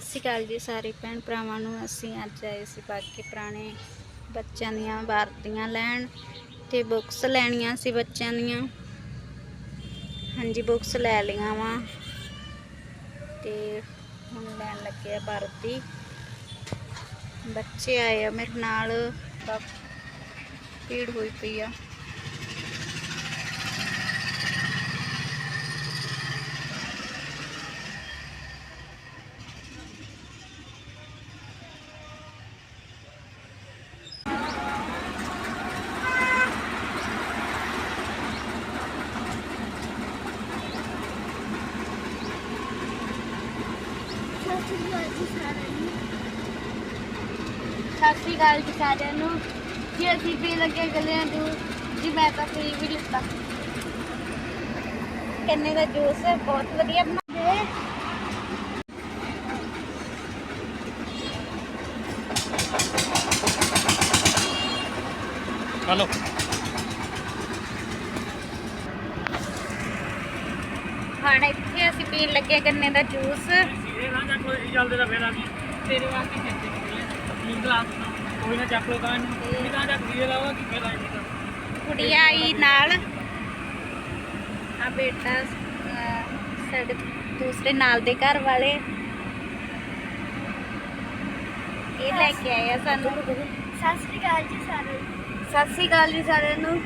ਸਤਿ ਸ਼੍ਰੀ ਅਕਾਲ ਜੀ ਸਾਰੇ ਭੈਣ ਭਰਾਵਾਂ ਨੂੰ। ਅਸੀਂ ਅੱਜ ਆਏ ਸੀ ਬਾਕੀ ਪੁਰਾਣੇ ਬੱਚਿਆਂ ਦੀਆਂ ਵਰਦੀਆਂ ਲੈਣ ਤੇ ਬੁੱਕਸ ਲੈਣੀਆਂ ਸੀ ਬੱਚਿਆਂ ਦੀਆਂ। ਹਾਂਜੀ ਬੁੱਕਸ ਲੈ ਲਈਆਂ ਵਾ ਤੇ ਹੁਣ ਲੈਣ ਲੱਗੇ ਆ ਵਰਦੀ ਬੱਚੇ ਆਏ ਆ, ਮੇਰੇ ਨਾਲ ਤਾਂ ਭੀੜ ਹੋਈ ਪਈ ਆ। ਸਤਿ ਸ਼੍ਰੀ ਅਕਾਲ ਜੀ ਸਾਰਿਆਂ ਨੂੰ। ਜੀ ਅਸੀਂ ਵੀ ਲੱਗੇ ਗਲਿਆਂ ਨੂੰ ਜੀ ਮੈਂ ਤਾਂ ਫਰੀ ਵੀ ਲਿੱਤਾ। ਕਿੰਨੇ ਦਾ ਜੂਸ ਹੈ ਬਹੁਤ ਵਧੀਆ ਬਣਾ ਹਲੋ ਹੁਣ ਇੱਥੇ ਅਸੀਂ ਪੀਣ ਲੱਗੇ ਗੰਨੇ ਦਾ ਜੂਸ। ਲੋ ਇਹ ਚੱਲਦੇ ਤਾਂ ਫੇਰ ਆ ਗਈ ਤੇਰੇ ਵਾਸਤੇ ਖੇਤੇ ਨੀਂਦ ਲਾ ਕੋਈ ਨਾ ਚੱਕ ਲੋ ਤਾਂ ਇਹ ਤਾਂ ਚੱਕ ਦੀਏ ਲਾਵਾ ਕਿ ਫੇਰ ਆਈ ਤਾਂ। ਕੁੜੀਆਂ ਆਈ ਨਾਲ। ਆ ਬੇਟਾ ਅਹ, ਸਾਡੇ ਦੂਸਰੇ ਨਾਲ ਦੇ ਘਰ ਵਾਲੇ। ਇਹ ਲੈ ਕੇ ਆਏ ਆ ਸਾਨੂੰ। ਸਤਿ ਸ਼੍ਰੀ ਅਕਾਲ ਜੀ ਸਾਰਿਆਂ ਨੂੰ। ਸਤਿ ਸ੍ਰੀ ਅਕਾਲ ਜੀ ਸਾਰਿਆਂ ਨੂੰ।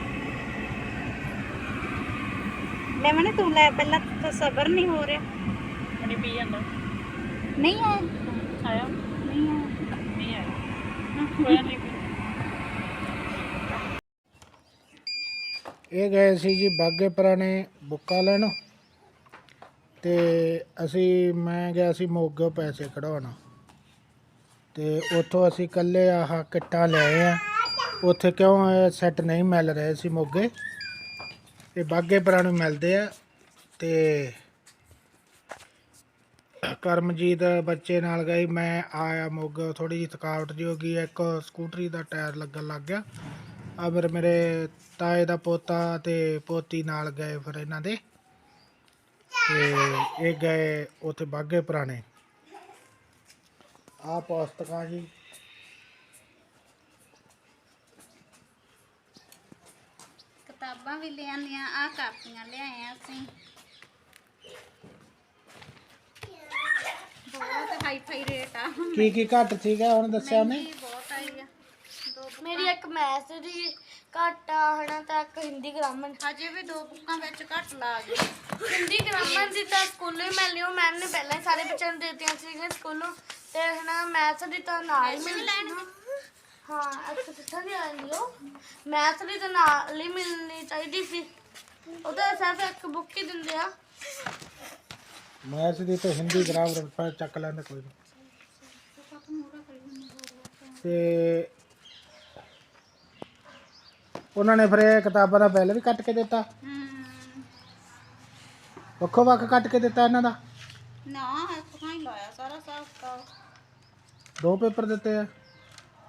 ਲੈ ਮਨੇ ਤੂੰ ਲੈ ਪਹਿਲਾਂ ਤਾਂ ਸਬਰ ਨਹੀਂ ਹੋ ਰਿਹਾ। ਅਣੀ ਪੀ ਜਾਂਦਾ। ਨਹੀਂ ਆਇਆ। ਨਹੀਂ ਆ ਨਹੀਂ ਆਇਆ। ਕੋਈ ਨਹੀਂ ਇਹ ਗਏ ਸੀ ਜੀ ਬਾਗੇ ਪੁਰਾਣੇ ਬੁੱਕਾ ਲੈਣ। ਤੇ ਅਸੀਂ ਮੈਂ ਗਿਆ ਸੀ ਮੋਗੇ ਪੈਸੇ ਕਢਾਉਣ। ਤੇ ਉੱਥੋਂ ਅਸੀਂ ਕੱਲੇ ਆਹ ਕਿੱਟਾਂ ਲਏ ਆ। ਉੱਥੇ ਕਿਉਂ ਸੈੱਟ ਨਹੀਂ ਮਿਲ ਰਹੇ ਸੀ ਮੋਗੇ? ਤੇ ਬਾਗੇ ਪੁਰਾਣੇ ਮਿਲਦੇ ਆ। ਤੇ ਕਰਮਜੀਤ ਬੱਚੇ ਨਾਲ ਗਈ, ਮੈਂ ਆਇਆ ਮੋਗੇ ਥੋੜੀ ਜਿਹੀ ਥਕਾਵਟ ਜਿਹੀ ਹੋ ਗਈ, ਇੱਕ ਸਕੂਟਰੀ ਦਾ ਟਾਇਰ ਲੱਗਣ ਲੱਗ ਗਿਆ। ਆ ਫਿਰ ਮੇਰੇ ਤਾਏ ਦਾ ਪੋਤਾ ਤੇ ਪੋਤੀ ਨਾਲ ਗਏ ਫਿਰ ਇਹਨਾਂ ਦੇ। ਤੇ ਇਹ ਗਏ ਉੱਥੇ ਬਾਗੇ ਪੁਰਾਣੇ। ਆ ਪੁਸਤਕਾਂ ਜੀ। ਕਿਤਾਬਾਂ ਵੀ ਲੈ ਆ ਕਾਪੀਆਂ ਲਿਆਏ ਅਸੀਂ। ਬਹੁਤ ਹਾਈ ਫਾਈ ਰੇਟ ਆ। ਕੀ ਕੀ ਘੱਟ ਸੀਗਾ ਹੁਣ ਦੱਸਿਆ ਉਹਨੇ? ਮਹਿੰਗੀ ਬਹੁਤ ਆਈ ਆ। ਦੋ ਮੇਰੀ ਇੱਕ ਮੈਥ ਦੀ ਘੱਟ ਆ ਹਨਾ ਤਾਂ ਇੱਕ ਹਿੰਦੀ ਗ੍ਰਾਮਰ ਹਜੇ ਵੀ ਦੋ ਬੁੱਕਾਂ ਵਿੱਚ ਘੱਟ ਲਾ ਗਏ ਹਿੰਦੀ ਗ੍ਰਾਮਰ ਦੀ ਤਾਂ ਸਕੂਲੋਂ ਹੀ ਮਿਲਣੀ ਉਹ ਮੈਮ ਨੇ ਪਹਿਲਾਂ ਹੀ ਸਾਰੇ ਬੱਚਿਆਂ ਨੂੰ ਦੇ ਦਿੱਤੀਆਂ ਸੀਗੀਆਂ ਸਕੂਲੋਂ। ਤੇ ਹਨਾ ਮੈਥ ਦੀ ਤਾਂ ਨਾਲ ਹੀ ਮਿਲਣੀ ਹਾਂ ਇੱਕ ਕਿੱਥੋਂ ਦੀ ਆਉਂਦੀ ਉਹ ਮੈਥ ਦੀ ਤਾਂ ਨਾਲ ਹੀ ਮਿਲਣੀ ਚਾਹੀਦੀ ਸੀ। ਉਹ ਤਾਂ ਸਿਰਫ ਇੱਕ ਬੁੱਕ ਹੀ ਦਿੰਦੇ ਆ। ਮੈਥ ਦੀ ਤੇ ਹਿੰਦੀ ਗ੍ਰਾਮਰ ਪਰ ਚੱਕ ਲੈਂਦੇ ਕੋਈ ਨਹੀਂ ਤੇ ਉਹਨਾਂ ਨੇ ਫਿਰ ਇਹ ਕਿਤਾਬਾਂ ਦਾ ਬਿੱਲ ਵੀ ਕੱਟ ਕੇ ਦਿੱਤਾ। ਵੱਖੋ ਵੱਖ ਕੱਟ ਕੇ ਦਿੱਤਾ ਇਹਨਾਂ ਦਾ। ਨਾ ਇੱਕ ਥਾਂ ਹੀ ਲਾਇਆ ਸਾਰਾ ਕਿਤਾਬ। ਦੋ ਪੇਪਰ ਦਿੱਤੇ ਆ।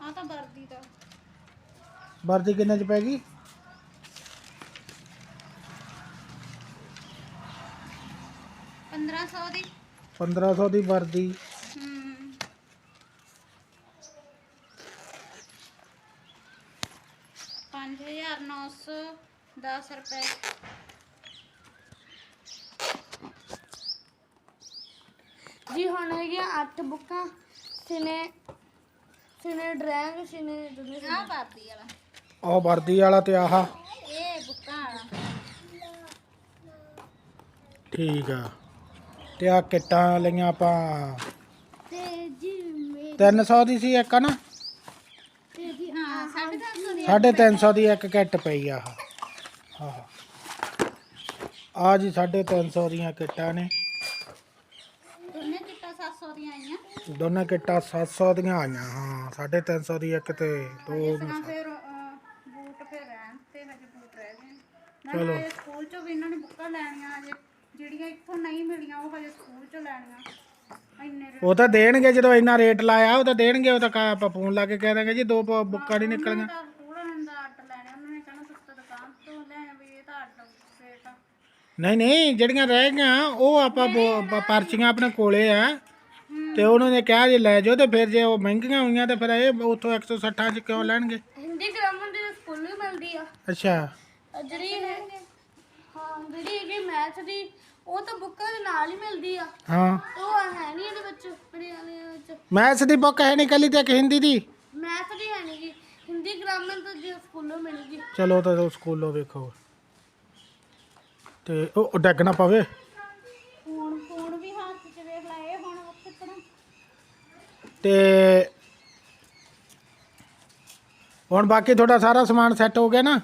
ਆ ਤਾਂ ਵਰਦੀ ਦਾ। ਵਰਦੀ ਕਿੰਨੇ ਚ ਪੈ ਗਈ? 1500 ਦੀ। 1500 ਦੀ ਵਰਦੀ। ਹਮ ਪੰਜ ਹਜ਼ਾਰ ਨੌ ਸੌ ਦਸ ਰੁਪਏ। ਜੀ ਹੁਣ ਹੈਗੀਆਂ 8 ਬੁੱਕਾਂ। ਸਿਨੇ ਸਿਨੇ ਡਰਾਇੰਗ ਸਿਨੇ ਦੁਨੀਆ ਆ ਵਰਦੀ ਵਾਲਾ। ਉਹ ਵਰਦੀ ਵਾਲਾ ਤੇ ਆਹ। ਇਹ ਬੁੱਕਾਂ ਵਾਲਾ। ਠੀਕ ਆ। ਤੇ ਆ ਕਿੱਟਾਂ ਲਈਆਂ ਆਪਾਂ। ਤੇ ਜੀ ਮੇ 300 ਦੀ ਸੀ ਇੱਕ ਨਾ ਤੇ ਜੀ ਹਾਂ ਸਾਢੇ ਤਿੰਨ ਸੌ ਦੀ 350 ਦੀ ਇੱਕ ਕਿੱਟ ਪਈ ਆ ਆਹ। ਆ ਜੀ 350 ਦੀਆਂ ਕਿੱਟਾਂ ਨੇ। ਦੋਨੇ ਕਿੱਟਾ 700 ਦੀਆਂ ਆਈਆਂ? ਦੋਨਾਂ ਕਿੱਟਾਂ 700 ਦੀਆਂ ਆਈਆਂ ਹਾਂ 350 ਦੀ ਇੱਕ ਤੇ ਦੋ ਫਿਰ ਬੂਟ ਫਿਰ ਰਹਿਣ ਤੇ ਹਜੇ ਬੂਟ ਰਹਿ ਗਏ ਚਲੋ। ਨਾਲੇ ਸਕੂਲ ਚੋਂ ਵੀ ਇਹਨਾਂ ਨੇ ਬੁੱਕਾਂ ਲੈਣੀਆਂ ਹਜੇ ਜਿਹੜੀਆਂ ਇੱਥੋਂ ਨਹੀਂ ਮਿਲੀਆਂ ਉਹ ਹਜੇ ਸਕੂਲ ਚੋਂ ਲੈਣੀਆਂ। ਇੰਨੇ ਰੇਟ ਉਹ ਤਾਂ ਦੇਣਗੇ ਜਦੋਂ ਇੰਨਾ ਰੇਟ ਲਾਇਆ ਉਹ ਤਾਂ ਦੇਣਗੇ ਉਹ ਤਾਂ ਕਾ ਆਪਾਂ ਫੋਨ ਲਾ ਕੇ ਕਹਿ ਦਾਂਗੇ ਜੀ ਦੋ ਬ- ਬੁੱਕਾਂ ਨਹੀਂ ਨਿਕਲੀਆਂ। ਤਾਂ ਸਕੂਲ ਵਾਲਿਆਂ ਦਾ ਅੱਡ ਲੈਣੇ ਉਹਨਾਂ ਨੇ ਕਹਿਣਾ ਤੁਸੀਂ ਤਾਂ ਦੁਕਾਨ ਤੋਂ ਲੈ ਵੀ ਇਹ ਤਾਂ ਅੱਡ ਰੇਟ ਆ। ਨਹੀਂ ਨਹੀਂ ਜਿਹੜੀਆਂ ਰਹਿ ਗਈਆਂ ਉਹ ਆਪਾਂ ਬੋ- ਪ- ਪਰਚੀਆਂ ਆਪਣੇ ਕੋਲੇ ਆ। ਹੂੰ। ਤੇ ਉਹਨਾਂ ਨੇ ਕਿਹਾ ਜੇ ਲੈ ਜਾਓ ਤੇ ਫਿਰ ਜੇ ਉਹ ਮਹਿੰਗੀਆਂ ਹੋਈਆਂ ਤੇ ਫਿਰ ਇਹ ਉੱਥੋਂ 160 ਚ ਕਿਉਂ ਲੈਣਗੇ? ਹਿੰਦੀ ਗ੍ਰਾਮਰ ਦੀ ਸਕੂਲ ਵੀ ਮਿਲਦੀ ਆ। ਅੱਛਾ। ਜਿਹੜੀ ਇਹ ਹਾਂ ਜਿਹੜੀ ਹੈਗੀ ਮੈਥ ਦੀ ਉਹ ਤਾਂ ਬੁੱਕਾਂ ਦੇ ਨਾਲ ਹੀ ਮਿਲਦੀ ਆ। ਹਾਂ। ਉਹ ਹੈ ਨਹੀਂ ਇਹਦੇ ਵਿੱਚ ਪੜਿਆਲੇ ਵਿੱਚ। ਮੈਥਸ ਦੀ ਬੁੱਕ ਹੈ ਨਹੀਂ ਕੱਲੀ ਤੇ ਇੱਕ ਹਿੰਦੀ ਦੀ? ਮੈਥ ਦੀ ਹੈ ਨਹੀਂ ਹਿੰਦੀ ਗ੍ਰਾਮਰ ਤਾਂ ਜੀ ਸਕੂਲੋਂ ਮਿਲੇਗੀ। ਚਲੋ ਤਾਂ ਉਹ ਸਕੂਲੋਂ ਵੇਖੋ। ਤੇ ਉਹ ਉਹ ਡੱਗ ਨਾ ਪਵੇ। ਫੋਨ ਫੋਨ ਵੀ ਹੱਥ 'ਚ ਵੇਖ ਲੈ ਇਹ ਹੁਣ ਉੱਥੇ ਤੇ ਹੁਣ ਬਾਕੀ ਤੁਹਾਡਾ ਸਾਰਾ ਸਮਾਨ ਸੈੱਟ ਹੋ ਗਿਆ ਨਾ?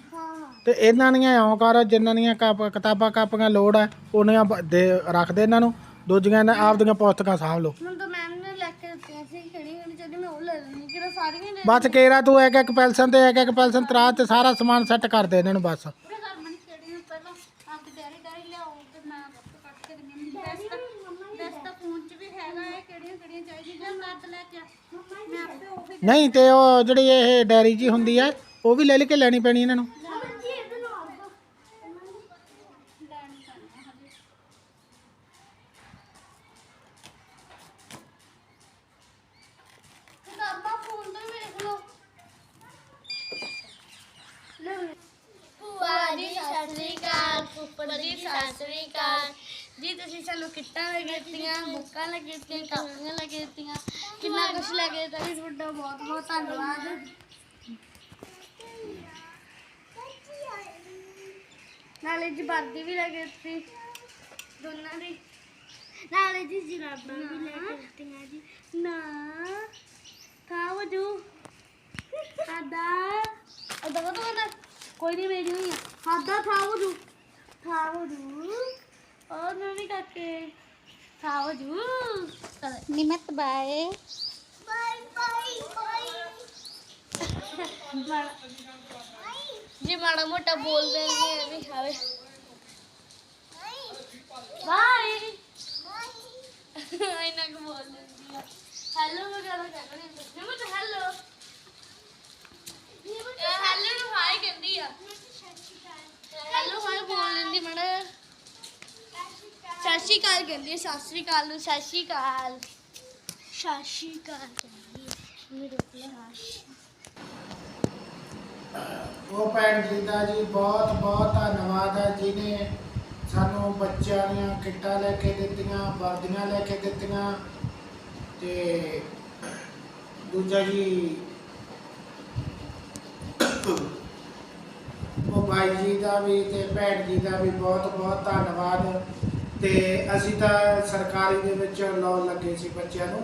ਤੇ ਇਹਨਾਂ ਦੀਆਂ ਇਉਂ ਕਰ ਜਿੰਨਾਂ ਦੀਆਂ ਕਾਪ- ਕਿਤਾਬਾਂ ਕਾਪੀਆਂ ਲੋੜ ਆ ਉਹਨੀਆਂ ਬ- ਦੇ ਰੱਖ ਦੇ ਇਹਨਾਂ ਨੂੰ। ਦੂਜੀਆਂ ਨੇ ਆਪਦੀਆਂ ਪੁਸਤਕਾਂ ਸਾਂਭ ਲਓ। ਮੈਨੂੰ ਤਾਂ ਮੈਮ ਨੇ ਲੈ ਕੇ ਦਿੱਤੀਆਂ ਸੀ ਕਿਹੜੀ ਕਿਹੜੀ ਚਾਹੀਦੀ ਮੈਂ ਉਹ ਲੈ ਲੈਣੀ ਕਿਹੜਾ ਸਾਰੀਆਂ ਹੀ ਲੈ ਬਸ ਕੇਰਾ ਤੂੰ ਇੱਕ ਇੱਕ ਪੈਲਸਨ ਤੇ ਇੱਕ ਇੱਕ ਪੈਲਸਨ ਤਰਾ ਤੇ ਸਾਰਾ ਸਮਾਨ ਸੈੱਟ ਕਰ ਦੇ ਇਹਨਾਂ ਨੂੰ ਬਸ। ਪੂਰੇ ਘਰ ਮਣੀ ਕਿਹੜੀ ਨੂੰ ਪਹਿਲਾਂ ਆਪ ਡੈਰੀ ਡੈਰੀ ਲਿਆਓ ਤੇ ਮੈਂ ਆਪੇ ਕੱਟ ਕੇ ਦਿੰਦੀ ਹਾਂ ਦਸ ਤਾਂ ਦਸ ਤਾਂ ਫੋਨ 'ਚ ਵੀ ਹੈਗਾ ਹੈ ਕਿਹੜੀਆਂ ਕਿਹੜੀਆਂ ਚਾਹੀਦੀਆਂ ਮੈਂ ਤਾਂ ਲੈ ਕੇ ਆ। ਮੈਂ ਆਪੇ ਉਹ ਵੀ ਨਹੀਂ ਤੇ ਉਹ ਜਿਹੜੀ ਇਹ ਡੈਰੀ ਜੀ ਹੁੰਦੀ ਆ ਉਹ ਵੀ ਲੈ ਲੈ ਕੇ ਲੈਣੀ ਪੈਣੀ ਇਹਨਾਂ ਨੂੰ ਕਿਤਾਬਾਂ ਫੋਨ ਤੋਂ ਹੀ ਵੇਖ ਲਓ ਭੂਆ ਜੀ ਸਤਿ ਸ੍ਰੀ ਅਕਾਲ ਫੁੱਫੜ ਜੀ ਸਤਿ ਸ੍ਰੀ ਅਕਾਲ ਜੀ ਤੁਸੀਂ ਸਾਨੂੰ ਕਿੱਟਾਂ ਲੈ ਕੇ ਦਿੱਤੀਆਂ ਬੁੱਕਾਂ ਲੈ ਕੇ ਦਿੱਤੀਆਂ ਕਾਪੀਆਂ ਲੈ ਕੇ ਦਿੱਤੀਆਂ ਕਿੰਨਾ ਕੁਛ ਲੈ ਕੇ ਦਿੱਤਾ ਜੀ ਤੁਹਾਡਾ ਬਹੁਤ ਬਹੁਤ ਧੰਨਵਾਦ। ਨਾਲੇ ਜੀ ਵਰਦੀ ਵੀ ਲੈ ਕੇ ਦਿੱਤੀ ਦੋਨਾਂ ਦੀ। ਨਾਲੇ ਜੀ ਜਰਾਬਾਂ ਵੀ ਲੈ ਕੇ ਦਿੱਤੀਆਂ ਜੀ। ਨਾ ਕਾ ਵਜੂ ਆਦਾ ਅਦਾ ਕਦੋਂ ਕਹਿੰਦਾ ਕੋਈ ਨਹੀਂ ਮੇਰੀ ਹੋਈ ਆ ਆਦਾ ਥਾ ਵਜੂ ਥਾ ਵਜੂ ਔਰ ਨਵੀਂ ਕਾਕੇ ਥਾ ਵਜੂ ਨਿਮਤ ਬਾਏ ਬਾਈ ਬਾਈ ਬਾਈ ਜੀ ਮਾੜਾ ਮੋਟਾ ਬੋਲਦੇ ਨੇ ਵੀ ਹਾਵੇ ਬਾਈ ਇਹਨਾਂ ਕੋ ਬੋਲ ਦਿੰਦੀ ਆ ਹੈਲੋ ਵਗੈਰਾ ਕਹਿੰਦੇ ਨੇ ਜਿਵੇਂ ਤਾਂ ਹੈਲੋ ਇਹ ਹੈਲੋ ਨੂੰ ਬੋਲ ਲੈਂਦੀ ਮੜਾ ਸਤਿ ਸ਼੍ਰੀ ਅਕਾਲ ਕਹਿੰਦੀ ਆ ਸਤਿ ਸ਼੍ਰੀ ਅਕਾਲ ਨੂੰ ਸਤਿ ਸ਼੍ਰੀ ਅਕਾਲ ਸਤਿ ਸ਼੍ਰੀ ਅਕਾਲ ਕਹਿੰਦੀ ਆ, ਮੇਰੇ ਕੋਲ ਉਹ ਭੈਣ ਜੀ ਦਾ ਜੀ, ਬਹੁਤ ਬਹੁਤ ਧੰਨਵਾਦ ਹੈ ਜਿਨੇ ਸਾਨੂੰ ਬੱਚਿਆਂ ਦੀਆਂ ਕਿੱਟਾਂ ਲੈ ਕੇ ਦਿੱਤੀਆਂ, ਵਰਦੀਆਂ ਲੈ ਕੇ ਦਿੱਤੀਆਂ। ਤੇ ਦੂਜਾ ਜੀ ਉਹ ਜੀ ਦਾ ਵੀ ਤੇ ਭੈਣ ਜੀ ਦਾ ਵੀ ਬਹੁਤ ਬਹੁਤ ਧੰਨਵਾਦ। ਤੇ ਅਸੀਂ ਤਾਂ ਸਰਕਾਰੀ ਦੇ ਵਿੱਚ ਲਾਉਣ ਲੱਗੇ ਸੀ ਬੱਚਿਆਂ ਨੂੰ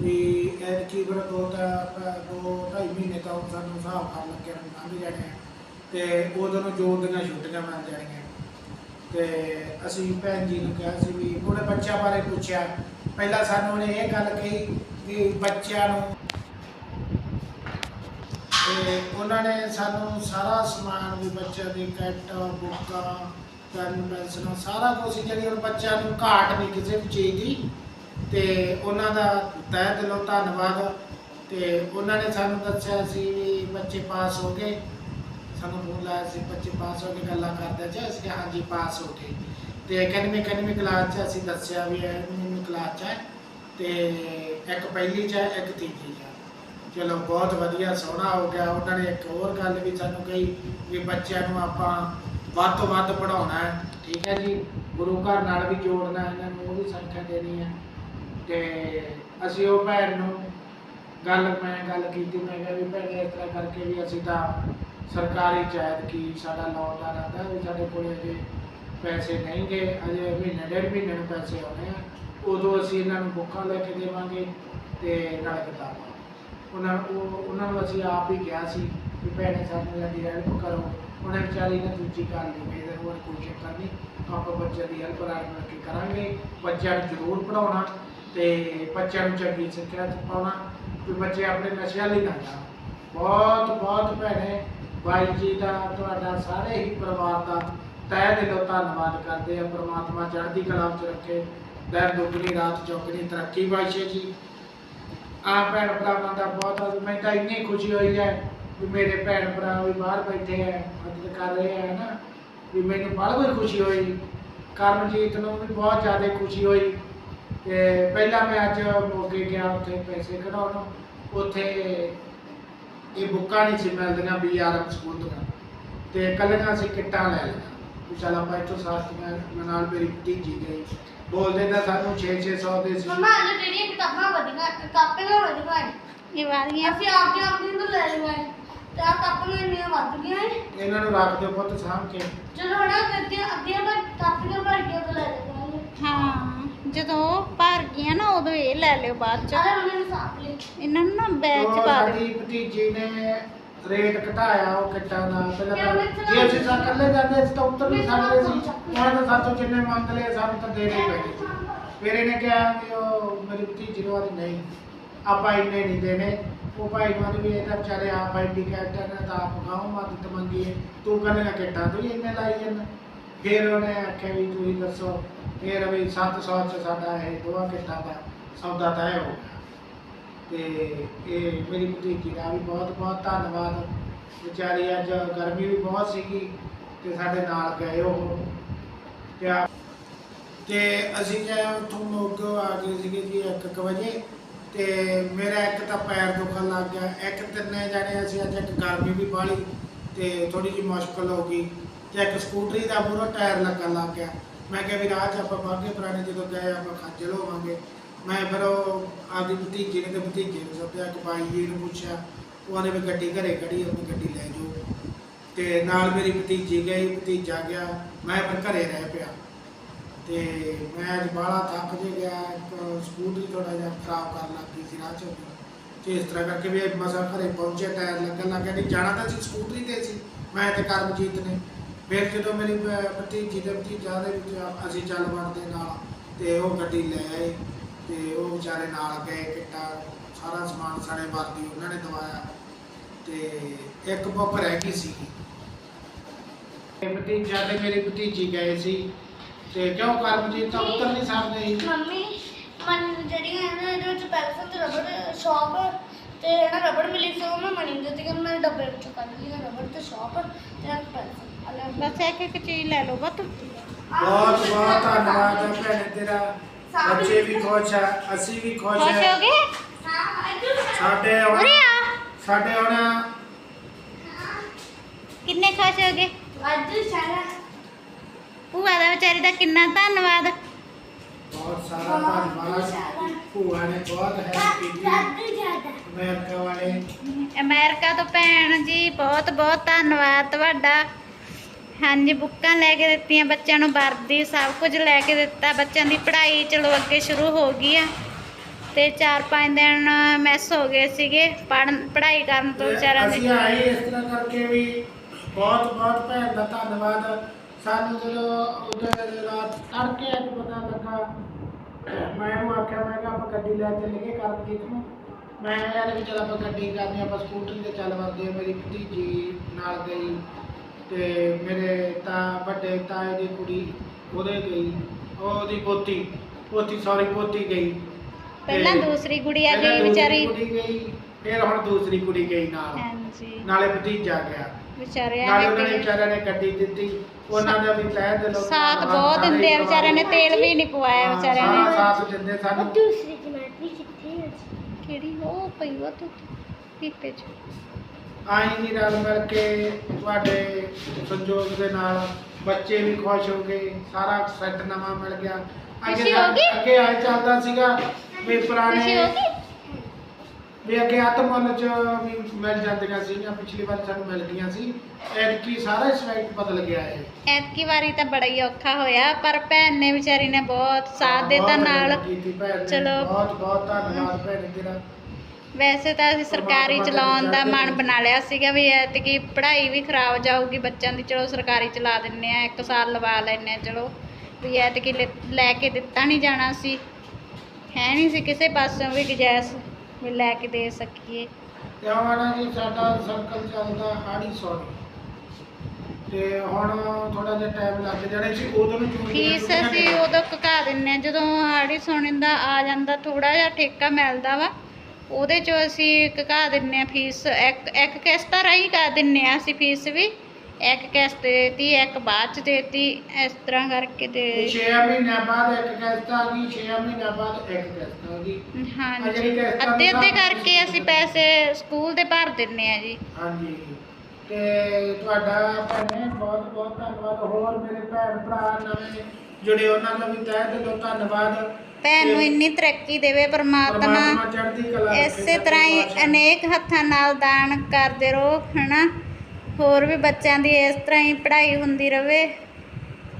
ਵੀ ਇਹ ਦੋ ਤਾਂ, ਦੋ ਢਾਈ ਮਹੀਨੇ ਤਾਂ ਸਾਨੂੰ ਹਿਸਾਬ ਕਰ ਲੱਗੇ ਲੰਘ ਜਾਣੇ ਤੇ ਉਦੋਂ ਨੂੰ ਜੂਨ ਦੀਆਂ ਛੁੱਟੀਆਂ ਮਿਲ ਜਾਣੀਆਂ। ਤੇ ਅਸੀਂ ਭੈਣ ਜੀ ਨੂੰ ਕਿਹਾ ਸੀ ਵੀ ਉਹਨੇ ਬੱਚਿਆਂ ਬਾਰੇ ਪੁੱਛਿਆ। ਪਹਿਲਾਂ ਸਾਨੂੰ ਉਹਨੇ ਇਹ ਗੱਲ ਕਹੀ ਵੀ ਬੱਚਿਆਂ ਨੂੰ ਤੇ ਉਹਨਾਂ ਨੇ ਸਾਨੂੰ ਸਾਰਾ ਸਮਾਨ ਵੀ ਬੱਚਿਆਂ ਦੀ ਕਿੱਟ ਬੁੱਕਾਂ ਪੈਨ ਪੈਨਸਲਾਂ ਸਾਰਾ ਕੁਝ ਜਿਹੜੀ ਹੁਣ ਬੱਚਿਆਂ ਨੂੰ ਘਾਟ ਨਹੀਂ ਕਿਸੇ ਵੀ ਚੀਜ਼ ਦੀ, ਤੇ ਉਹਨਾਂ ਦਾ ਤਹਿ ਦਿਲੋਂ ਧੰਨਵਾਦ। ਤੇ ਉਹਨਾਂ ਨੇ ਸਾਨੂੰ ਦੱਸਿਆ ਸੀ ਵੀ ਬੱਚੇ ਪਾਸ ਹੋ ਗਏ। ਸਾਨੂੰ ਫੋਨ ਲਾਇਆ ਸੀ, ਬੱਚੇ ਪਾਸ ਹੋ ਕੇ ਗੱਲਾਂ ਕਰਦੇ ਸੀ, ਅਸੀਂ ਕਿਹਾ ਹਾਂਜੀ ਪਾਸ ਹੋ ਗਏ। ਤੇ ਅਕੈਡਮੀ ਅਕੈਡਮੀ ਕਲਾਸ 'ਚ ਅਸੀਂ ਦੱਸਿਆ ਵੀ ਅਕੈਡਮੀ ਕਲਾਸ 'ਚ ਹੈ। ਤੇ ਇੱਕ ਪਹਿਲੀ 'ਚ ਹੈ, ਇੱਕ ਤੀਜੀ 'ਚ ਚਲੋ, ਬਹੁਤ ਵਧੀਆ, ਸੋਹਣਾ ਹੋ ਗਿਆ। ਉਹਨਾਂ ਨੇ ਇੱਕ ਹੋਰ ਗੱਲ ਵੀ ਸਾਨੂੰ ਕਹੀ ਵੀ ਬੱਚਿਆਂ ਨੂੰ ਆਪਾਂ ਵੱਧ ਤੋਂ ਵੱਧ ਪੜਾਉਣਾ ਹੈ। ਠੀਕ ਹੈ ਜੀ? ਗੁਰੂ ਘਰ ਨਾਲ ਵੀ ਜੋੜਨਾ ਇਹਨਾਂ ਨੂੰ ਉਹ ਵੀ ਸੰਖਿਆ ਦੇਣੀ ਹੈ। ਤੇ ਅਸੀਂ ਉਹ ਭੈਣ ਨੂੰ ਗੱਲ, ਮੈਂ ਗੱਲ ਕੀਤੀ, ਮੈਂ ਕਿਹਾ ਵੀ ਭੈਣ, ਇਸ ਤਰ੍ਹਾਂ ਕਰਕੇ ਵੀ ਅਸੀਂ ਤਾਂ ਸਰਕਾਰੀ ਚਾਹਤ ਕੀ ਸਾਡਾ ਲੋਨ ਦਾ ਰਹਿੰਦਾ ਵੀ ਸਾਡੇ ਕੋਲ ਅਜੇ ਪੈਸੇ ਨਹੀਂ ਗਏ, ਅਜੇ ਮਹੀਨੇ, ਡੇਢ ਮਹੀਨੇ ਨੂੰ ਪੈਸੇ ਆਉਣੇ ਆ। ਉਦੋਂ ਅਸੀਂ ਇਹਨਾਂ ਨੂੰ ਬੁੱਕਾਂ ਲੈ ਕੇ ਦੇਵਾਂਗੇ ਤੇ ਨਾਲ ਕਿਤਾਬਾਂ ਉਹਨਾਂ ਉਹ ਉਹਨਾਂ ਨੂੰ ਅਸੀਂ ਆਪ ਹੀ ਕਿਹਾ ਸੀ ਕਿ ਭੈਣੇ ਸਾਨੂੰ ਇਹਦੀ ਹੈਲਪ ਕਰੋ। ਉਹਨੇ ਵਿਚਾਰੀ ਨੇ ਦੂਜੀ ਗੱਲ ਨਹੀਂ ਮੇਰੇ ਹੋਰ ਕੋਈ ਚੱਕਰ ਨਹੀਂ, ਆਪਾਂ ਬੱਚਿਆਂ ਦੀ ਹੈਲਪ ਰਲ ਮਿਲ ਕੇ ਕਰਾਂਗੇ। ਬੱਚਿਆਂ ਨੂੰ ਜ਼ਰੂਰ ਪੜਾਉਣਾ ਤੇ ਬੱਚਿਆਂ ਨੂੰ ਚੰਗੀ ਸਿੱਖਿਆ ਪਾਉਣਾ ਕਿ ਬੱਚੇ ਆਪਣੇ ਨਸ਼ਿਆਂ ਲਈ ਨਾ ਜਾਣ। ਬਹੁਤ ਬਹੁਤ ਭੈਣੇ, ਬਾਈ ਜੀ ਦਾ ਤੁਹਾਡਾ ਸਾਰੇ ਹੀ ਪਰਿਵਾਰ ਦਾ ਤਹਿ ਦਿਲੋਂ ਧੰਨਵਾਦ ਕਰਦੇ ਆ। ਪ੍ਰਮਾਤਮਾ ਚੜ੍ਹਦੀ ਕਲਾ ਵਿੱਚ ਰੱਖੇ। ਦਿਨ ਦੁਗਣੀ, ਰਾਤ ਚੌਗਣੀ, ਤਰੱਕੀ ਬਖਸ਼ੇ ਜੀ। ਆ ਭੈਣ ਭਰਾਵਾਂ ਦਾ ਬਹੁਤ ਮੈਨੂੰ ਤਾਂ ਇੰਨੀ ਖੁਸ਼ੀ ਹੋਈ ਹੈ ਵੀ ਮੇਰੇ ਭੈਣ ਭਰਾ ਵੀ ਬਾਹਰ ਬੈਠੇ ਹੈ ਮਦਦ ਕਰ ਰਹੇ ਹੈ ਨਾ, ਵੀ ਮੈਨੂੰ ਬੜੀ ਖੁਸ਼ੀ ਹੋਈ। ਕਰਮਜੀਤ ਨੂੰ ਵੀ ਬਹੁਤ ਜ਼ਿਆਦਾ ਖੁਸ਼ੀ ਹੋਈ। ਤੇ ਪਹਿਲਾਂ ਮੈਂ ਅੱਜ ਮੋਗੇ ਗਿਆ ਉੱਥੇ ਪੈਸੇ ਕਢਾਉਣ। ਉੱਥੇ ਇਹ ਬੁੱਕਾਂ ਨਹੀਂ ਸੀ ਮਿਲਦੀਆਂ ਬੀਆਰਐਮ ਸਕੂਲ ਦੀਆਂ ਤੇ ਕੱਲੀਆਂ ਅਸੀਂ ਕਿੱਟਾਂ ਲੈ ਲਈਆਂ। ਵੀ ਚੱਲ ਆਪਾਂ ਇੱਥੋਂ ਸਾਥੀਆਂ ਨਾਲ ਮੇਰੀ ਭਤੀਜੀ ਗਈ ਬੋਲਦੇ ਤਾਂ ਸਾਨੂੰ 6-600 ਦੇ ਸੀ। ਮੰਮਾ ਅੱਜ ਜਿਹੜੀਆਂ ਕਿਤਾਬਾਂ ਵਧੀਆਂ ਕਾਪੀਆਂ ਵਧੀਆਂ ਨੇ ਇਹ ਵਾਲੀਆਂ। ਅਸੀਂ ਆਪਦੀ ਆਪਦੀ ਨੂੰ ਲੈ ਲਈਆਂ ਨੇ ਤੇ ਆ ਕਾਪੀਆਂ ਇੰਨੀਆਂ ਵੱਧ ਗਈਆਂ ਨੇ। ਇਹਨਾਂ ਨੂੰ ਰੱਖ ਦਿਓ ਪੁੱਤ ਸਾਂਭ ਕੇ। ਜਦੋਂ ਹਣਾ ਅੱਧੀਆਂ ਅੱਧੀਆਂ ਭਰ ਕਾਪੀਆਂ ਭਰ ਕੇ ਉਹ ਲੈ ਲਈਆਂ ਹਾਂ ਜਦੋਂ ਭਰ ਗਈਆਂ ਨਾ ਉਦੋਂ ਇਹ ਲੈ ਲਿਓ ਬਾਅਦ ਚ। ਅਰੇ ਮੰਮੀ ਨੇ ਸਾਫ਼ ਲਈ। ਇਹਨਾਂ ਨੂੰ ਨਾ ਬੈਗ ਚ ਪਾ ਦਿਓ। ਸਾਡੀ ਭਤੀਜੀ ਨੇ ਰੇਟ ਘਟਾਇਆ ਉਹ ਕਿੱਟਾਂ ਦਾ। ਪਹਿਲਾਂ ਤਾਂ ਜੇ ਅਸੀਂ ਤਾਂ ਇਕੱਲੇ ਜਾਂਦੇ ਸੀ ਤਾਂ ਉੱਤਰ ਨਹੀਂ ਸਕਦੇ ਸੀ। ਉਹਨਾਂ ਤਾਂ ਸਾਤੋਂ ਜਿੰਨੇ ਮੰਗ ਲਏ ਸਾਨੂੰ ਤਾਂ ਦੇਣੇ ਪੈਣੇ। ਸੀ ਫਿਰ ਇਹਨੇ ਕਿਹਾ ਵੀ ਉਹ ਮੇਰੀ ਭਤੀਜੀ ਨੂੰ ਆਦੀ ਨਹੀਂ ਆਪਾਂ ਇੰਨੇ ਨਹੀਂ ਦੇਣੇ। ਉਹ ਭਾਈ ਨੂੰ ਆਂਹਦੀ ਵੀ ਇਹ ਤਾਂ ਵਿਚਾਰੇ ਆਪ ਆਈਡੀ ਕੈਟਰ ਨੇ ਤਾਂ ਆਪ ਗਾਉਂ ਮਦਦ ਮੰਗੀ ਹੈ ਤੂੰ ਕੱਲੀਆਂ ਕਿੱਟਾਂ ਤੂੰ ਹੀ ਇੰਨੇ ਲਾਈ ਜਾਂਦਾ। ਫਿਰ ਉਹਨੇ ਆਖਿਆ ਵੀ ਤੁਸੀਂ ਦੱਸੋ। ਫਿਰ ਵੀ 700 ਚ ਸਾਡਾ ਇਹ ਦੋਹਾਂ ਕਿੱਟਾਂ ਦਾ ਸੌਦਾ ਤੈਅ ਹੋ ਗਿਆ। ਤੇ ਇਹ ਮੇਰੀ ਭਤੀਜੀ ਦਾ ਵੀ ਬਹੁਤ ਬਹੁਤ ਧੰਨਵਾਦ। ਵਿਚਾਰੀ ਅੱਜ ਗਰਮੀ ਵੀ ਬਹੁਤ ਸੀਗੀ ਤੇ ਸਾਡੇ ਨਾਲ ਗਏ ਉਹ। ਤੇ ਆ- ਤੇ ਅਸੀਂ ਜੇ ਉੱਥੋਂ ਮੋਗੋ ਆ ਗਏ ਸੀਗੇ ਜੀ 1:00 ਵਜੇ। ਤੇ ਮੇਰਾ ਇੱਕ ਤਾਂ ਪੈਰ ਦੁਖਣ ਲੱਗ ਗਿਆ। ਇੱਕ ਤਿੰਨੇ ਜਾਣੇ ਅਸੀਂ ਅੱਜ ਇੱਕ ਗਰਮੀ ਵੀ ਬਾਲੀ ਤੇ ਥੋੜੀ ਜਿਹੀ ਮੁਸ਼ਕਲ ਹੋ ਗਈ ਤੇ ਇੱਕ ਸਕੂਟਰੀ ਦਾ ਪੂਰਾ ਟਾਇਰ ਲੱਗਣ ਲੱਗ ਗਿਆ। ਮੈਂ ਕਿਹਾ ਵੀ ਰਾਹ 'ਚ ਆਪਾਂ ਬਾਗੇ ਪੁਰਾਣੇ ਜਦੋਂ ਗਏ ਆਪਾਂ ਖੱਜਲ ਹੋਵਾਂਗੇ। ਮੈਂ ਫਿਰ ਉਹ ਆਪਦੀ ਭਤੀਜੇ ਨੇ ਤੇ ਭਤੀਜੇ ਨੂੰ ਸੱਦਿਆ ਕਿ ਭਾਈ ਜੀ ਨੂੰ ਪੁੱਛਿਆ। ਉਹਨੇ ਵੀ ਗੱਡੀ ਘਰੇ ਖੜੀ ਆਪਣੀ ਗੱਡੀ ਲੈ ਜਾਓ। ਤੇ ਨਾਲ ਮੇਰੀ ਭਤੀਜੀ ਗਈ, ਭਤੀਜਾ ਗਿਆ। ਮੈਂ ਫਿਰ ਘਰੇ ਰਹਿ ਪਿਆ। ਤੇ ਮੈਂ ਅੱਜ ਬਾਹਲਾ ਥੱਕ ਜੇ ਗਿਆ ਸਕੂਟਰੀ ਥੋੜਾ ਜਿਹਾ ਖਰਾਬ ਕਰਨ ਲੱਗ ਗਈ ਸੀ, ਰਾਹ 'ਚ ਤੇ ਇਸ ਤਰ੍ਹਾਂ ਕਰਕੇ ਵੀ ਮਸਾ ਘਰੇ ਪਹੁੰਚੇ, ਟਾਇਰ ਲੱਗਣ ਲੱਗ ਗਿਆ। ਨਹੀਂ, ਜਾਣਾ ਤਾਂ ਸੀ, ਸਕੂਟਰੀ ਤੇ ਸੀ। ਮੈਂ ਤੇ ਕਰਮਜੀਤ ਨੇ। ਫਿਰ ਜਦੋਂ ਮੇਰੀ ਭ- ਭਤੀਜੀ ਤੇ ਭਤੀਜਾ ਦੇ ਵਿੱਚ ਅਸੀਂ ਚੱਲ ਵੜਦੇ ਨਾਲ, ਤੇ ਉਹ ਗੱਡੀ ਲੈ ਆਏ। ਤੇ ਉਹ ਵਿਚਾਰੇ ਨਾਲ ਗਏ ਕਿੱਟਾ ਸਾਰਾ ਸਮਾਨ ਸਾਡੇ ਵਰਦੀ ਉਹਨਾਂ ਨੇ ਦਵਾਇਆ ਤੇ ਇੱਕ ਬੁੱਕ ਰਹਿ ਗਈ ਸੀ ਤੇ ਭਤੀਜਾ ਤੇ ਮੇਰੀ ਭਤੀਜੀ ਗਏ ਸੀ ਤੇ ਕਿਉਂ ਕਰਮਜੀਤ ਤਾਂ ਉੱਤਰ ਨਹੀਂ ਸਕਦੇ? ਮੰਮੀ ਮਨ ਜਿਹੜੀਆਂ ਹੈ ਨਾ ਇਹਦੇ ਵਿੱਚ ਪੈਨਸਲ ਤੇ ਰਬੜ ਸ਼ਾਪ ਤੇ ਨਾ ਰਬੜ ਮਿਲੀ ਸੀ ਉਹ ਮੈਂ ਮਣੀ ਦੇ ਦਿੱਤੀ ਮੈਂ ਡੱਬੇ ਵਿੱਚੋਂ ਕੱਢ ਲਈ ਰਬੜ ਤੇ ਸ਼ਾਪ ਤੇ ਪੈਨਸਲ ਅਲੱਗ ਬਸ ਇੱਕ ਇੱਕ ਚੀਜ਼ ਲੈ ਲਓ ਬਤ ਬਹੁਤ ਬਹੁਤ ਧੰਨਵਾਦ ਹੈ ਭੈਣੇ ਤੇਰਾ। ਬੱਚੇ ਵੀ ਖੁਸ਼ ਆ ਅਸੀਂ ਵੀ ਖੁਸ਼ ਖੁਸ਼ ਹੋ ਹੈ ਗਏ? ਹਾਂ ਇੱਧਰ ਸਾਡੇ ਹੁਣ ਉਰੇ ਆ। ਸਾਡੇ ਹੁਣ ਕਿੰਨੇ ਖੁਸ਼ ਹੋ ਗਏ? ਅੱਜ ਸਾਰਾ। ਭੂਆ ਦਾ ਵਿਚਾਰੀ ਦਾ ਕਿੰਨਾ ਧੰਨਵਾਦ। ਬਹੁਤ ਸਾਰਾ ਧੰਨਵਾਦ। ਭੂਆ ਨੇ ਬਹੁਤ ਹੈਲਪ ਕੀਤੀ। ਅਮਰੀਕਾ ਵਾਲੇ। ਅਮਰੀਕਾ ਤੋਂ ਭੈਣ ਜੀ ਬਹੁਤ ਬਹੁਤ ਧੰਨਵਾਦ ਤੁਹਾਡਾ। ਹਾਂਜੀ ਬੁੱਕਾਂ ਲੈ ਕੇ ਦਿੱਤੀਆਂ ਬੱਚਿਆਂ ਨੂੰ ਵਰਦੀ ਸਭ ਕੁਝ ਲੈ ਕੇ ਦਿੱਤਾ। ਬੱਚਿਆਂ ਦੀ ਪੜ੍ਹਾਈ ਚਲੋ ਅੱਗੇ ਸ਼ੁਰੂ ਹੋ ਗਈ ਆ। ਤੇ 4-5 ਦਿਨ ਮਿਸ ਹੋ ਗਏ ਸੀਗੇ ਪੜ੍ਹਨ ਪੜ੍ਹਾਈ ਕਰਨ ਤੋਂ ਤੇ ਵਿਚਾਰਿਆਂ ਅਸੀਂ ਦੇ ਆਏ ਇਸ ਤਰ੍ਹਾਂ ਕਰਕੇ ਵੀ ਬਹੁਤ ਬਹੁਤ ਭੈਣ ਦਾ ਧੰਨਵਾਦ। ਸਾਨੂੰ ਜਦੋਂ ਉਹਦੇ ਰਾਤ ਤੜਕੇ ਅੱਜ ਪਤਾ ਲੱਗਾ ਮੈਂ ਉਹਨੂੰ ਆਖਿਆ ਮੈਂ ਕਿਹਾ ਆਪਾਂ ਗੱਡੀ ਲੈ ਚੱਲੀਏ ਕਰਮਜੀਤ ਨੂੰ ਮੈਂ ਯਾਰ ਵੀ ਚਲ ਆਪਾਂ ਗੱਡੀ ਕਰਦੇ ਆਪਾਂ ਸਕੂਟਰੀ ਤੇ ਚੱਲ ਵਰਦੇ ਮੇਰੀ ਭਤੀਜੀ ਨਾਲ ਗਈ। ਤੇ ਮੇਰੇ ਤਾਂ ਵੱਡੇ ਤਾਏ ਦੀ ਕੁੜੀ ਉਹਦੇ ਗਈ ਉਹਦੀ ਪੋਤੀ ਪੋਤੀ ਸੌਰੀ ਪੋਤੀ ਗਈ। ਪਹਿਲਾਂ ਤੇ ਦੂਸਰੀ ਗੁੜੀਆ ਪਹਿਲਾਂ ਗਈ ਦੂਸਰੀ ਵਿਚਾਰੀ। ਕੁੜੀ ਗਈ ਫਿਰ ਹੁਣ ਦੂਸਰੀ ਕੁੜੀ ਗਈ ਨਾਲ। ਹਾਂਜੀ। ਨਾਲੇ ਭਤੀਜਾ ਗਿਆ। ਵਿਚਾਰੇ ਨਾਲੇ ਐਵੇਂ ਉਹਨਾਂ ਨੇ ਕਿ ਵਿਚਾਰਿਆਂ ਨੇ ਗੱਡੀ ਦਿੱਤੀ। ਉਹਨਾਂ ਦਾ ਵੀ ਤਹਿ ਦਿਲੋਂ ਸਾਥ ਬਹੁਤ ਦਿੰਦੇ ਆ ਵਿਚਾਰਿਆਂ ਨੇ। ਤੇਲ ਵੀ ਨਹੀਂ ਪਵਾਇਆ ਹਾਂ, ਵਿਚਾਰਿਆਂ ਸਾਰਾ ਨੇ। ਸਾਥ ਦਿੰਦੇ ਸਾਨੂੰ। ਦੂਸਰੀ ਜਮਾਤ ਕਿੱਥੇ ਹੈ ਕਿਹੜੀ ਉਹ ਪਈ ਉਹ ਤੂੰ ਪੀਪੇ ਚ। ਆਈ ਜੀ ਰਲ ਮਿਲ ਕੇ ਤੁਹਾਡੇ ਸੰਯੋਗ ਦੇ ਨਾਲ। ਬੱਚੇ ਵੀ ਖੁਸ਼ ਹੋ ਗਏ ਸਾਰਾ ਸੈੱਟ ਨਵਾਂ ਮਿਲ ਗਿਆ। ਖੁਸ਼ੀ ਹੋ ਗਈ? ਅੱਗੇ ਚੱਲਦਾ ਸੀਗਾ ਵੀ ਖੁਸ਼ੀ ਪੁਰਾਣੇ ਹੋ ਗਈ? ਵੀ ਅੱਗੇ ਆਤਮਨ ਚ ਵੀ ਮਿਲ ਜਾਂਦੀਆਂ ਸੀਗੀਆਂ ਪਿਛਲੀ ਵਾਰ ਸਾਨੂੰ ਮਿਲ ਗਈਆਂ ਸੀ। ਐਤਕੀ ਸਾਰਾ ਸਵੈਟ ਬਦਲ ਗਿਆ ਹੈ ਐਤਕੀ ਵਾਰੀ ਤਾਂ ਬੜਾ ਹੀ ਔਖਾ ਹੋਇਆ ਪਰ ਭੈਣ ਨੇ ਵਿਚਾਰੀ ਨੇ ਬਹੁਤ ਸਾਥ ਦਿੱਤਾ ਬਹੁਤ ਨਾਲ। ਮਿਹਨਤ ਕੀਤੀ ਭੈਣ ਨੇ। ਚਲੋ। ਬਹੁਤ ਬਹੁਤ ਧੰਨਵਾਦ ਭੈਣ ਤੇਰਾ। ਵੈਸੇ ਤਾਂ ਅਸੀਂ ਸਰਕਾਰੀ ਚਲਾਉਣ ਦਾ ਮਨ ਬਣਾ ਲਿਆ ਸੀਗਾ ਵੀ ਐਤਕੀ ਪੜ੍ਹਾਈ ਵੀ ਖਰਾਬ ਜਾਊਗੀ ਬੱਚਿਆਂ ਦੀ ਚਲੋ ਸਰਕਾਰੀ ਚਲਾ ਦਿੰਨੇ ਆ ਇੱਕ ਸਾਲ ਲਵਾ ਲੈਨੇ ਆ ਚਲੋ ਵੀ ਐਤਕੀ ਲੈ- ਲੈ ਕੇ ਦਿੱਤਾ ਨਹੀਂ ਜਾਣਾ ਸੀ। ਹੈ ਨਹੀਂ ਸੀ ਕਿਸੇ ਪਾਸੋਂ ਵੀ ਗੁਜਾਇਸ਼ ਵੀ ਲੈ ਕੇ ਦੇ ਸਕੀਏ। ਤੇ ਹੁਣ ਜੀ ਸਾਡਾ ਸਰਕਲ ਚੱਲਦਾ ਹਾੜੀ ਸੌਰੀ। ਤੇ ਹੁਣ ਥੋੜਾ ਜਿਹਾ ਟਾਈਮ ਲੱਗ ਜਾਣਾ ਸੀ ਉਦੋਂ ਨੂੰ ਚੂੜੀਆਂ ਫੀਸ ਅਸੀਂ। ਉਦੋਂ ਘਕਾ ਦਿੰਨੇ ਆ ਜਦੋਂ ਆੜੀ ਸੋਨੇ ਦਾ ਆ ਜਾਂਦਾ ਥੋੜਾ ਜਿਹਾ ਠੇਕਾ ਮਿਲਦਾ ਵਾ। ਉਹਦੇ ਚੋਂ ਅਸੀਂ ਘਕਾ ਦਿੰਨੇ ਆ ਫੀਸ ਇੱਕ ਇੱਕ ਕਿਸ਼ਤ ਰਾਹੀਂ ਕਰ ਦਿੰਨੇ ਆ ਅਸੀਂ ਫੀਸ ਵੀ। ਇੱਕ ਕਿਸ਼ਤ ਦੇਤੀ ਇੱਕ ਬਾਅਦ ਚ ਦੇਤੀ ਇਸ ਤਰ੍ਹਾਂ ਕਰਕੇ ਤੇ 6 ਮਹੀਨਿਆਂ ਬਾਅਦ ਇੱਕ ਕਿਸ਼ਤ ਆ ਗਈ 6 ਮਹੀਨਿਆਂ ਬਾਅਦ ਇੱਕ ਕਿਸ਼ਤ ਆ ਗਈ। ਹਾਂਜੀ। ਅੱਧੇ ਅੱਧੇ ਦੀ ਕਰਕੇ ਅਸੀਂ ਪੈਸੇ ਸਕੂਲ ਦੇ ਭਰ ਦਿੰਨੇ ਆ ਜੀ। ਹਾਂਜੀ। ਤੇ ਤੁਹਾਡਾ ਭੈਣੇ ਬਹੁਤ ਬਹੁਤ ਧੰਨਵਾਦ। ਹੋਰ ਮੇਰੇ ਭੈਣ ਭਰਾ ਨਵੇਂ ਜੁੜੇ ਉਹਨਾਂ ਦਾ ਵੀ ਤਹਿ ਦਿਲੋਂ ਧੰਨਵਾਦ। ਭੈਣ ਨੂੰ ਇੰਨੀ ਤਰੱਕੀ ਦੇਵੇ ਪਰਮਾਤਮਾ ਚੜ੍ਹਦੀ ਕਲਾ ਇਸੇ ਤਰ੍ਹਾਂ ਹੀ। ਅਨੇਕ ਹੱਥਾਂ ਨਾਲ ਦਾਨ ਕਰਦੇ ਰਹੋ ਹਨਾ? ਹੋਰ ਵੀ ਬੱਚਿਆਂ ਦੀ ਇਸ ਤਰ੍ਹਾਂ ਹੀ ਪੜ੍ਹਾਈ ਹੁੰਦੀ ਰਵੇ।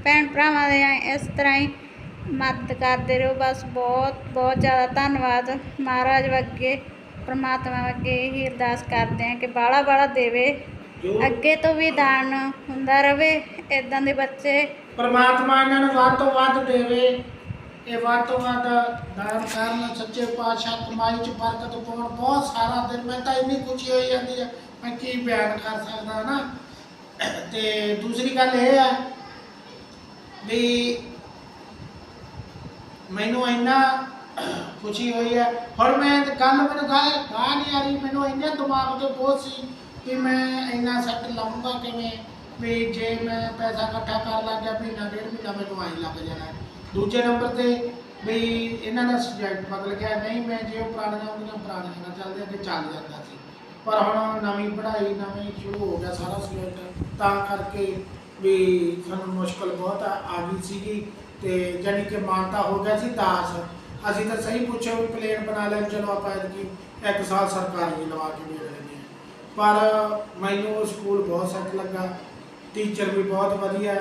ਭੈਣ ਭਰਾਵਾਂ ਦੇ ਇਸ ਤਰ੍ਹਾਂ ਹੀ ਮਦਦ ਕਰਦੇ ਰਹੋ ਬਸ ਬਹੁਤ ਬਹੁਤ ਜ਼ਿਆਦਾ ਧੰਨਵਾਦ। ਮਹਾਰਾਜ ਅੱਗੇ ਪਰਮਾਤਮਾ ਅੱਗੇ ਇਹੀ ਅਰਦਾਸ ਕਰਦੇ ਹਾਂ ਕਿ ਬਾਲਾ ਬਾਲਾ ਦੇਵੇ। ਅੱਗੇ ਤੋਂ ਵੀ ਦਾਨ ਹੁੰਦਾ ਰਵੇ। ਇਦਾਂ ਦੇ ਬੱਚੇ ਪਰਮਾਤਮਾ ਇਹਨਾਂ ਨੂੰ ਵੱਧ ਤੋਂ ਵੱਧ ਦੇਵੇ। ਇਹ ਵੱਧ ਤੋਂ ਵੱਧ ਦਾਨ ਕਰਨ, ਸੱਚੇ ਪਾਤਸ਼ਾਹ ਕਮਾਈ ਚ ਬਰਕਤ ਪਾਉਣ, ਬਹੁਤ ਸਾਰਾ ਦਿਨ ਮੈਂ ਤਾਂ ਇੰਨੀ ਖੁਸ਼ੀ ਹੋਈ ਜਾਂਦੀ ਹੈ ਮੈਂ ਕੀ ਬਿਆਨ ਕਰ ਸਕਦਾ ਨਾ ਤੇ ਦੂਸਰੀ ਗੱਲ ਇਹ ਹੈ ਵੀ ਮੈਨੂੰ ਇੰਨਾ ਖੁਸ਼ੀ ਹੋਈ ਹੈ ਹੁਣ ਮੈਂ ਕੱਲ ਮੈਨੂੰ ਗੱਲ ਗਾ ਨਹੀਂ ਆ ਰਹੀ, ਮੈਨੂੰ ਇੰਨੇ ਦਿਮਾਗ ਤੇ ਬਹੁਤ ਸੀ ਕਿ ਮੈਂ ਇੰਨਾ ਸੈੱਟ ਲਾਉਂਗਾ ਕਿਵੇਂ? ਵੀ ਜੇ ਮੈਂ ਪੈਸਾ ਇਕੱਠਾ ਕਰ ਲੱਗ ਗਿਆ, ਮਹੀਨਾ, ਡੇਢ ਮਹੀਨਾ ਮੈਨੂੰ ਆਈ ਲੱਗ ਜਾਣਾ। ਦੂਜੇ ਨੰਬਰ ਤੇ ਵੀ ਇਹਨਾਂ ਦਾ ਸਬਜੈਕਟ ਬਦਲ ਗਿਆ ਨਹੀਂ ਮੈਂ ਜੇ ਉਹ ਪੁਰਾਣੀਆਂ ਹੁੰਦੀਆਂ ਪੁਰਾਣੀਆਂ ਨਾਲ ਚੱਲਦੇ ਅੱਗੇ ਚੱਲ ਜਾਂਦਾ ਸੀ। ਪਰ ਹੁਣ ਨਵੀਂ ਪੜ੍ਹਾਈ, ਨਵੀਂ ਸ਼ੁਰੂ ਹੋ ਗਿਆ ਸਾਰਾ ਸਬਜੈਕਟ ਤਾਂ ਕਰਕੇ ਵੀ ਸਾਨੂੰ ਮੁਸ਼ਕਲ ਬਹੁਤ ਆ ਆ ਗਈ ਸੀਗੀ ਤੇ ਜਾਣੀ ਕਿ ਮਾਨਤਾ ਹੋ ਗਿਆ ਸੀ ਦਾਸ ਅਸੀਂ ਤਾਂ ਸਹੀ ਪੁੱਛਿਆ ਵੀ ਪਲੇਨ ਬਣਾ ਲੈ ਚਲੋ ਆਪਾਂ ਇਹਦੀ ਇੱਕ ਸਾਲ ਸਰਕਾਰੀ ਲਵਾ ਕੇ ਵੇਖ ਲੈਂਦੇ ਹਾਂ ਪਰ ਮੈਨੂੰ ਉਹ ਸਕੂਲ ਬਹੁਤ ਸੱਚ ਲੱਗਾ ਟੀਚਰ ਵੀ ਬਹੁਤ ਵਧੀਆ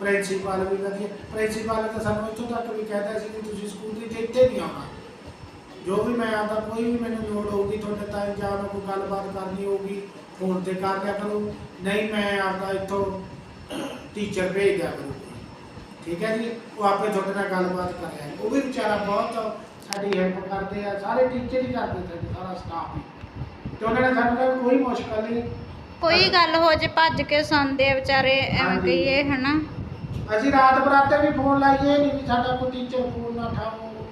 ਪ੍ਰਿੰਸੀਪਲ ਵੀ ਵਧੀਆ। ਪ੍ਰਿੰਸੀਪਲ ਤਾਂ ਸਾਨੂੰ ਇੱਥੋਂ ਤੱਕ ਵੀ ਕਹਿੰਦਾ ਸੀ ਕਿ ਤੁਸੀਂ ਸਕੂਲ ਦੀ ਤੇ ਇੱਥੇ ਨਹੀਂ ਆਉਣਾ। ਜੋ ਵੀ ਮੈਂ ਆਦਾ ਕੋਈ ਵੀ ਮੈਨੂੰ ਲੋੜ ਹੋਊਗੀ ਤੁਹਾਡੇ ਤਾਈਂ ਜਾਂ ਮੈਂ ਕੋਈ ਗੱਲਬਾਤ ਕਰਨੀ ਹੋਊਗੀ ਫੋਨ ਤੇ ਕਰ ਲਿਆ ਕਰੋ। ਨਹੀਂ ਮੈਂ ਆਪਦਾ ਇੱਥੋਂ ਟੀਚਰ ਭੇਜ ਦਿਆ ਕਰੂੰਗੀ। ਠੀਕ ਹੈ ਜੀ? ਉਹ ਆਪੇ ਤੁਹਾਡੇ ਨਾਲ ਗੱਲਬਾਤ ਕਰ ਰਿਹਾ ਉਹ ਵੀ ਵਿਚਾਰਾ ਬਹੁਤ ਸਾਡੀ ਹੈਲਪ ਕਰਦੇ ਆ। ਸਾਰੇ ਟੀਚਰ ਹੀ ਕਰਦੇ ਸਾਡੇ ਸਾਰਾ ਸਟਾਫ ਹੀ। ਤੇ ਉਹਨਾਂ ਨੇ ਕਿਹਾ ਵੀ ਕੋਈ ਮੁਸ਼ਕਲ ਨਹੀਂ। ਕੋਈ ਗੱਲ ਹੋ ਜੇ ਭੱਜ ਕੇ ਸੁਣਦੇ ਆ ਵਿਚਾਰੇ ਐਵੇਂ। ਕਹੀਏ ਹਨਾ? ਅਸੀਂ ਰਾਤ ਬਰਾਤੇ ਵੀ ਫੋਨ ਲਾਈਏ ਨਹੀਂ ਵੀ ਸਾਡਾ ਕੋਈ ਟੀਚਰ ਫੋਨ ਨਾ ਉਠਾਓ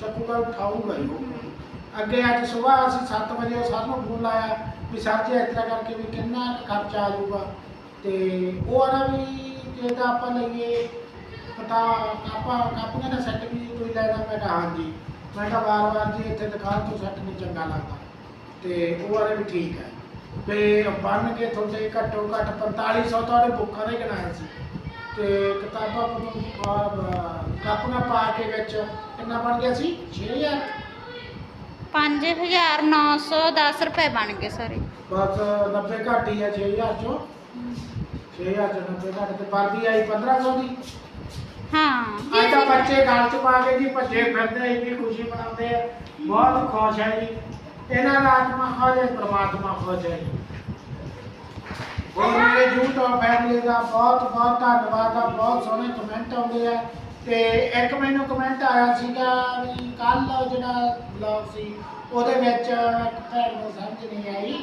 ਚੱਕੂਗਾ ਉਠਾਊਗਾ ਹੀ ਉਹ ਅੱਗੇ ਅੱਜ ਸਵੇਰ ਅਸੀਂ 7 ਵਜੇ ਉਹ ਸਰ ਨੂੰ ਫੋਨ ਲਾਇਆ ਵੀ ਸਰ ਜੀ ਇਸ ਤਰ੍ਹਾਂ ਕਰਕੇ ਵੀ ਕਿੰਨਾ ਕੁ ਖਰਚਾ ਆ ਜਾਊਗਾ। ਤੇ ਉਹ ਆਣਾ ਵੀ ਜੇ ਤਾਂ ਆਪਾਂ ਲਈਏ, ਪਤਾ ਆਪਾਂ ਕਾਪੀਆਂ ਦਾ ਸੈੱਟ ਵੀ ਕੋਈ ਲੈਣਾ। ਮੈਂ ਕਿਹਾ ਹਾਂਜੀ। ਮੈਂ ਕਿਹਾ ਵਾਰ-ਵਾਰ ਜੀ ਇੱਥੇ ਦੁਕਾਨ ਤੋਂ ਸੈੱਟ ਨਹੀਂ ਚੰਗਾ ਲੱਗਦਾ। ਤੇ ਉਹ ਆਣੇ ਵੀ ਠੀਕ ਹੈ। ਤੇ ਬੰਨ ਕੇ ਤੁਹਾਡੇ ਘੱਟੋ ਘੱਟ 4500 ਤੁਹਾਡੇ ਬੁੱਕਾਂ ਦੇ ਗਿਣਾਏ ਸੀ। ਤੇ ਕਿਤਾਬਾਂ ਕਾਪੀਆਂ ਪਾ ਕੇ ਵਿੱਚ ਕਿੰਨਾ ਬਣ ਗਿਆ ਸੀ? 6000 5910 ਰੁਪਏ ਬਣ ਗਏ ਸਾਰੇ ਬਸ 90 ਘੱਟ ਹੀ ਹੈ 6000 ਚੋਂ। 6000 ਚੋਂ 90 ਘੱਟ ਤੇ ਵਰਦੀ ਆਈ 1500 ਦੀ। ਹਾਂ। ਅੱਜ ਤਾਂ ਬੱਚੇ ਗਲ ਚ ਪਾ ਕੇ ਜੀ ਭੱਜੇ ਫਿਰਦੇ ਇੰਨੀ ਖੁਸ਼ੀ ਮਨਾਉਂਦੇ ਆ। ਬਹੁਤ ਖੁਸ਼ ਹੈ ਜੀ। ਇਹਨਾਂ ਦਾ ਆਤਮਾ ਖੁਸ਼ ਹੈ ਪ੍ਰਮਾਤਮਾ ਖੁਸ਼ ਹੈ ਜੀ। ਹੋਰ ਮੇਰੇ ਜੂਟ ਦਾ ਬਹੁਤ ਬਹੁਤ ਧੰਨਵਾਦ ਆ ਬਹੁਤ ਸੋਹਣੇ ਕਮੈਂਟ ਆਉਂਦੇ ਆ। ਤੇ ਇੱਕ ਮੈਨੂੰ ਕਮੈਂਟ ਆਇਆ ਸੀਗਾ ਵੀ ਕੱਲ ਜਿਹੜਾ ਬਲੌਗ ਸੀ ਉਹਦੇ ਵਿੱਚ ਇੱਕ ਭੈਣ ਨੂੰ ਸਮਝ ਨਹੀਂ ਆਈ